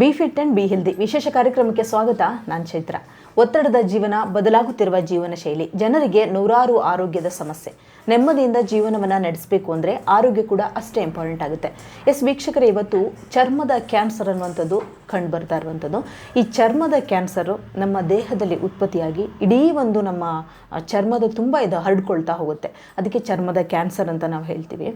Be fit and be healthy ವಿಶೇಷ ಕಾರ್ಯಕ್ರಮಕ್ಕೆ ಸ್ವಾಗತ. ನಾನು ಚೈತ್ರ. ಒತ್ತಡದ ಜೀವನ, ಬದಲಾಗುತ್ತಿರುವ ಜೀವನ ಶೈಲಿ, ಜನರಿಗೆ ನೂರಾರು ಆರೋಗ್ಯದ ಸಮಸ್ಯೆ. ನೆಮ್ಮದಿಯಿಂದ ಜೀವನವನ್ನು ನಡೆಸಬೇಕು ಅಂದರೆ ಆರೋಗ್ಯ ಕೂಡ ಅಷ್ಟೇ ಇಂಪಾರ್ಟೆಂಟ್ ಆಗುತ್ತೆ. ಎಸ್ ವೀಕ್ಷಕರೇ, ಇವತ್ತು ಚರ್ಮದ ಕ್ಯಾನ್ಸರ್ ಅನ್ನುವಂಥದ್ದು ಕಂಡು ಬರ್ತಾ ಇರುವಂಥದ್ದು. ಈ ಚರ್ಮದ ಕ್ಯಾನ್ಸರು ನಮ್ಮ ದೇಹದಲ್ಲಿ ಉತ್ಪತ್ತಿಯಾಗಿ ಇಡೀ ಒಂದು ನಮ್ಮ ಚರ್ಮದ ತುಂಬ ಇದು ಹರಡ್ಕೊಳ್ತಾ ಹೋಗುತ್ತೆ. ಅದಕ್ಕೆ ಚರ್ಮದ ಕ್ಯಾನ್ಸರ್ ಅಂತ ನಾವು ಹೇಳ್ತೀವಿ.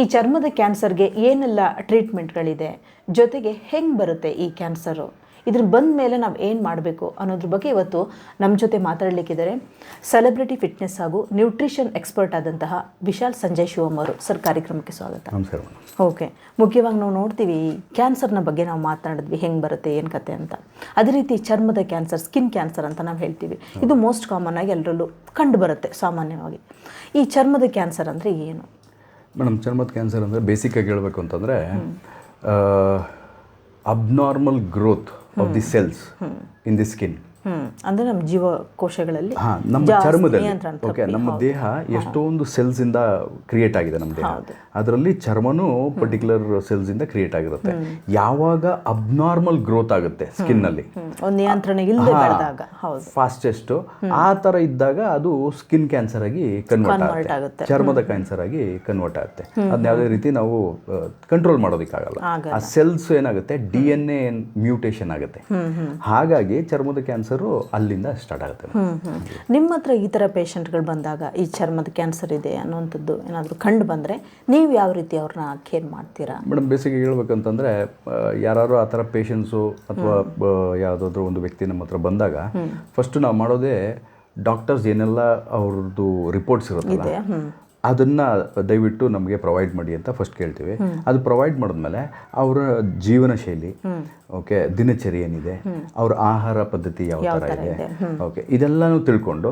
ಈ ಚರ್ಮದ ಕ್ಯಾನ್ಸರ್ಗೆ ಏನೆಲ್ಲ ಟ್ರೀಟ್ಮೆಂಟ್ಗಳಿದೆ ಜೊತೆಗೆ ಹೆಂಗೆ ಬರುತ್ತೆ ಈ ಕ್ಯಾನ್ಸರು? ಇದ್ರ ಬಂದ ಮೇಲೆ ನಾವು ಏನು ಮಾಡಬೇಕು ಅನ್ನೋದ್ರ ಬಗ್ಗೆ ಇವತ್ತು ನಮ್ಮ ಜೊತೆ ಮಾತಾಡಲಿಕ್ಕಿದ್ದಾರೆ. ಸೆಲೆಬ್ರಿಟಿ ಫಿಟ್ನೆಸ್ ಹಾಗೂ ನ್ಯೂಟ್ರಿಷನ್ ಎಕ್ಸ್ಪರ್ಟ್ ಆದಂತಹ ವಿಶಾಲ್ ಸಂಜಯ್ ಶಿವಮ್ ಅವರು. ಸರ್ ಕಾರ್ಯಕ್ರಮಕ್ಕೆ ಸ್ವಾಗತ. ನಮಸ್ಕಾರ ಓಕೆ. ಮುಖ್ಯವಾಗಿ ನಾವು ನೋಡ್ತೀವಿ ಕ್ಯಾನ್ಸರ್ನ ಬಗ್ಗೆ ನಾವು ಮಾತನಾಡಿದ್ವಿ ಹೆಂಗೆ ಬರುತ್ತೆ ಏನು ಕತೆ ಅಂತ. ಅದೇ ರೀತಿ ಚರ್ಮದ ಕ್ಯಾನ್ಸರ್ ಸ್ಕಿನ್ ಕ್ಯಾನ್ಸರ್ ಅಂತ ನಾವು ಹೇಳ್ತೀವಿ. ಇದು ಮೋಸ್ಟ್ ಕಾಮನ್ ಆಗಿ ಎಲ್ಲರಲ್ಲೂ ಕಂಡು ಬರುತ್ತೆ ಸಾಮಾನ್ಯವಾಗಿ. ಈ ಚರ್ಮದ ಕ್ಯಾನ್ಸರ್ ಅಂದರೆ ಏನು? ಮೇಡಮ್ ಚರ್ಮದ ಕ್ಯಾನ್ಸರ್ ಅಂದರೆ ಬೇಸಿಕ್ಕಾಗಿ ಹೇಳಬೇಕು ಅಂತಂದರೆ Uh, abnormal growth of the hmm. cells hmm. in the skin. ಅಂದರೆ ನಮ್ಮ ಜೀವಕೋಶಗಳಲ್ಲಿ ನಮ್ಮ ಚರ್ಮದಲ್ಲಿ. ಓಕೆ ನಮ್ಮ. ದೇಹ ಎಷ್ಟೊಂದು ಸೆಲ್ಸ್ ಇಂದ ಕ್ರಿಯೇಟ್ ಆಗಿದೆ ನಮ್ಮ ದೇಹ. ಅದರಲ್ಲಿ ಚರ್ಮನೂ ಪರ್ಟಿಕ್ಯುಲರ್ ಸೆಲ್ಸ್ ಇಂದ ಕ್ರಿಯೇಟ್ ಆಗಿರುತ್ತೆ. ಯಾವಾಗ ಅಬ್ನಾರ್ಮಲ್ ಗ್ರೋತ್ ಆಗುತ್ತೆ ಸ್ಕಿನ್ನಲ್ಲಿ ನಿಯಂತ್ರಣ ಫಾಸ್ಟೆಸ್ಟ್ ಆ ತರ ಇದ್ದಾಗ ಅದು ಸ್ಕಿನ್ ಕ್ಯಾನ್ಸರ್ ಆಗಿ ಕನ್ವರ್ಟ್ ಆಗುತ್ತೆ. ಚರ್ಮದ ಕ್ಯಾನ್ಸರ್ ಆಗಿ ಕನ್ವರ್ಟ್ ಆಗುತ್ತೆ. ಅದನ್ನ ಯಾವುದೇ ರೀತಿ ನಾವು ಕಂಟ್ರೋಲ್ ಮಾಡೋದಕ್ಕಾಗಲ್ಲ. ಆಗಲ್ಲ. ಆ ಸೆಲ್ಸ್ ಏನಾಗುತ್ತೆ ಡಿ ಎನ್ ಎ ಮ್ಯೂಟೇಶನ್ ಆಗುತ್ತೆ. ಹಾಗಾಗಿ ಚರ್ಮದ ಕ್ಯಾನ್ಸರು ಅಲ್ಲಿಂದ ಸ್ಟಾರ್ಟ್ ಆಗುತ್ತೆ. ನಿಮ್ಮ ಹತ್ರ ಈ ಥರ ಪೇಷಂಟ್ಗಳು ಬಂದಾಗ ಈ ಚರ್ಮದ ಕ್ಯಾನ್ಸರ್ ಇದೆ ಅನ್ನುವಂಥದ್ದು ಏನಾದರೂ ಕಂಡು ಬಂದರೆ ನೀವು ಯಾವ ರೀತಿ ಅವ್ರನ್ನ ಕೇರ್ ಮಾಡ್ತೀರಾ? ಮೇಡಮ್ ಬೇಸಿಗೆ ಹೇಳ್ಬೇಕಂತಂದ್ರೆ ಯಾರು ಆ ಥರ ಪೇಷಂಟ್ಸು ಅಥವಾ ಯಾವುದಾದ್ರೂ ಒಂದು ವ್ಯಕ್ತಿ ನಮ್ಮ ಹತ್ರ ಬಂದಾಗ ಫಸ್ಟ್ ನಾವು ಮಾಡೋದೇ ಡಾಕ್ಟರ್ಸ್ ಏನೆಲ್ಲ ಅವ್ರದ್ದು ರಿಪೋರ್ಟ್ಸ್ ಇರುತ್ತಲ್ಲ ಅದನ್ನ ದಯವಿಟ್ಟು ನಮಗೆ ಪ್ರೊವೈಡ್ ಮಾಡಿ ಅಂತ ಫಸ್ಟ್ ಕೇಳ್ತೀವಿ. ಅದು ಪ್ರೊವೈಡ್ ಮಾಡಿದ್ಮೇಲೆ ಅವರ ಜೀವನ ಶೈಲಿ ಓಕೆ ದಿನಚರಿ ಏನಿದೆ ಅವ್ರ ಆಹಾರ ಪದ್ಧತಿ ಯಾವ ಥರ ಇದೆ ಓಕೆ ಇದೆಲ್ಲನೂ ತಿಳ್ಕೊಂಡು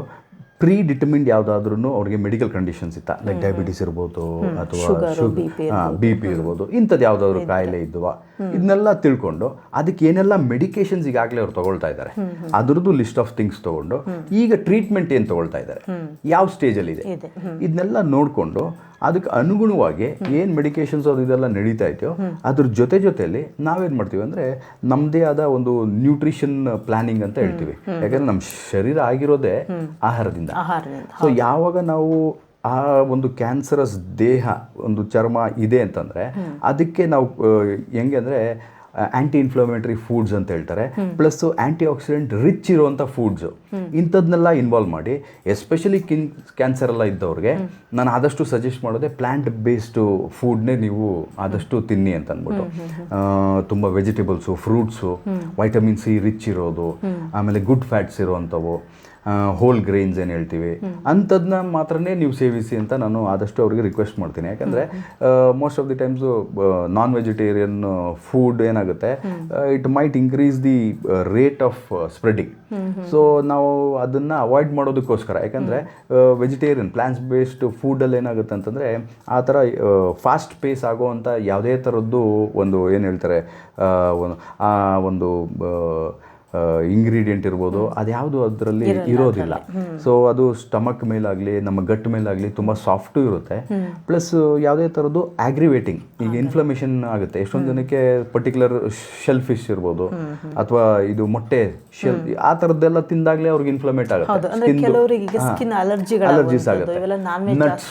ಪ್ರೀ ಡಿಟರ್ಮಿಂಡ್ ಯಾವುದಾದ್ರೂ ಅವ್ರಿಗೆ ಮೆಡಿಕಲ್ ಕಂಡೀಷನ್ಸ್ ಇತ್ತ. ಲೈಕ್ ಡಯಾಬಿಟಿಸ್ ಇರ್ಬೋದು ಅಥವಾ ಬಿ ಪಿ ಇರ್ಬೋದು. ಇಂಥದ್ದು ಯಾವುದಾದ್ರು ಕಾಯಿಲೆ ಇದ್ವ. ಇದನ್ನೆಲ್ಲ ತಿಳ್ಕೊಂಡು ಅದಕ್ಕೆ ಏನೆಲ್ಲ ಮೆಡಿಕೇಶನ್ಸ್ ಈಗಾಗಲೇ ಅವ್ರು ತಗೊಳ್ತಾ ಇದ್ದಾರೆ ಅದ್ರದ್ದು ಲಿಸ್ಟ್ ಆಫ್ ಥಿಂಗ್ಸ್ ತಗೊಂಡು ಈಗ ಟ್ರೀಟ್ಮೆಂಟ್ ಏನು ತಗೊಳ್ತಾ ಇದ್ದಾರೆ ಯಾವ ಸ್ಟೇಜಲ್ಲಿ ಇದೆ? ಇದೆ. ಇದನ್ನೆಲ್ಲ ನೋಡಿಕೊಂಡು ಅದಕ್ಕೆ ಅನುಗುಣವಾಗಿ ಏನು ಮೆಡಿಕೇಶನ್ಸ್ ಅದು ಇದೆಲ್ಲ ನಡೀತಾ ಇದೆಯೋ ಅದ್ರ ಜೊತೆ ಜೊತೆಯಲ್ಲಿ ನಾವೇನು ಮಾಡ್ತೀವಿ ಅಂದರೆ ನಮ್ಮದೇ ಆದ ಒಂದು ನ್ಯೂಟ್ರಿಷನ್ ಪ್ಲಾನಿಂಗ್ ಅಂತ ಹೇಳ್ತೀವಿ. ಯಾಕಂದ್ರೆ ನಮ್ಮ ಶರೀರ ಆಗಿರೋದೇ ಆಹಾರದಿಂದ. ಆಹಾರದಿಂದ. ಸೊ ಯಾವಾಗ ನಾವು ಆ ಒಂದು ಕ್ಯಾನ್ಸರಸ್ ದೇಹ ಒಂದು ಚರ್ಮ ಇದೆ ಅಂತಂದರೆ ಅದಕ್ಕೆ ನಾವು ಹೆಂಗೆ ಅಂದರೆ ಆ್ಯಂಟಿ ಇನ್ಫ್ಲಮೇಟರಿ ಫುಡ್ಸ್ ಅಂತ ಹೇಳ್ತಾರೆ. ಪ್ಲಸ್ ಆ್ಯಂಟಿ ಆಕ್ಸಿಡೆಂಟ್ ರಿಚ್ ಇರುವಂಥ ಫುಡ್ಸು ಇಂಥದ್ನೆಲ್ಲ ಇನ್ವಾಲ್ವ್ ಮಾಡಿ ಎಸ್ಪೆಷಲಿ ಕಿನ್ ಕ್ಯಾನ್ಸರ್ ಎಲ್ಲ ಇದ್ದವ್ರಿಗೆ ನಾನು ಆದಷ್ಟು ಸಜೆಸ್ಟ್ ಮಾಡೋದೇ ಪ್ಲ್ಯಾಂಟ್ ಬೇಸ್ಡು ಫುಡ್ನೇ ನೀವು ಆದಷ್ಟು ತಿನ್ನಿ ಅಂತ ಅಂದ್ಬಿಟ್ಟು. ತುಂಬ vegetables fruits vitamin C rich ಇರೋದು ಆಮೇಲೆ ಗುಡ್ ಫ್ಯಾಟ್ಸ್ ಇರುವಂಥವು ಹೋಲ್ ಗ್ರೈನ್ಸ್ ಏನು ಹೇಳ್ತೀವಿ? ಅಂಥದ್ದನ್ನ ಮಾತ್ರನೇ ನೀವು ಸೇವಿಸಿ ಅಂತ ನಾನು ಆದಷ್ಟು ಅವರಿಗೆ ರಿಕ್ವೆಸ್ಟ್ ಮಾಡ್ತೀನಿ. ಯಾಕಂದರೆ most of the times non vegetarian food ಏನಾಗುತ್ತೆ it might increase the rate of spreading so ನಾವು ಅದನ್ನು ಅವಾಯ್ಡ್ ಮಾಡೋದಕ್ಕೋಸ್ಕರ, ಯಾಕಂದರೆ ವೆಜಿಟೇರಿಯನ್ ಪ್ಲಾಂಟ್ಸ್ ಬೇಸ್ಡ್ ಫುಡಲ್ಲಿ ಏನಾಗುತ್ತೆ ಅಂತಂದರೆ, ಆ ಥರ ಫಾಸ್ಟ್ ಪೇಸ್ ಆಗೋವಂಥ ಯಾವುದೇ ಥರದ್ದು ಒಂದು ಏನು ಹೇಳ್ತಾರೆ, ಆ, ಒಂದು ಇಂಗ್ರೀಡಿಯೆಂಟ್ ಇರ್ಬೋದು ಅದ್ಯಾವುದು ಅದರಲ್ಲಿ ಇರೋದಿಲ್ಲ. ಸೊ ಅದು ಸ್ಟಮಕ್ ಮೇಲಾಗಲಿ ನಮ್ಮ ಗಟ್ ಮೇಲಾಗಲಿ ತುಂಬ ಸಾಫ್ಟು ಇರುತ್ತೆ. ಪ್ಲಸ್ ಯಾವುದೇ ಥರದ್ದು ಆಗ್ರಿವೇಟಿಂಗ್ ಈಗ ಇನ್ಫ್ಲಮೇಷನ್ ಆಗುತ್ತೆ. ಎಷ್ಟೊಂದು ಜನಕ್ಕೆ ಪರ್ಟಿಕ್ಯುಲರ್ ಶೆಲ್ ಫಿಶ್ ಇರ್ಬೋದು ಅಥವಾ ಇದು ಮೊಟ್ಟೆ ಶೆಲ್ ಆ ಥರದ್ದೆಲ್ಲ ತಿಂದಾಗಲೇ ಅವ್ರಿಗೆ ಇನ್ಫ್ಲಮೇಟ್ ಆಗುತ್ತೆ. ಅಲರ್ಜೀಸ್ ಆಗುತ್ತೆ. ನಟ್ಸ್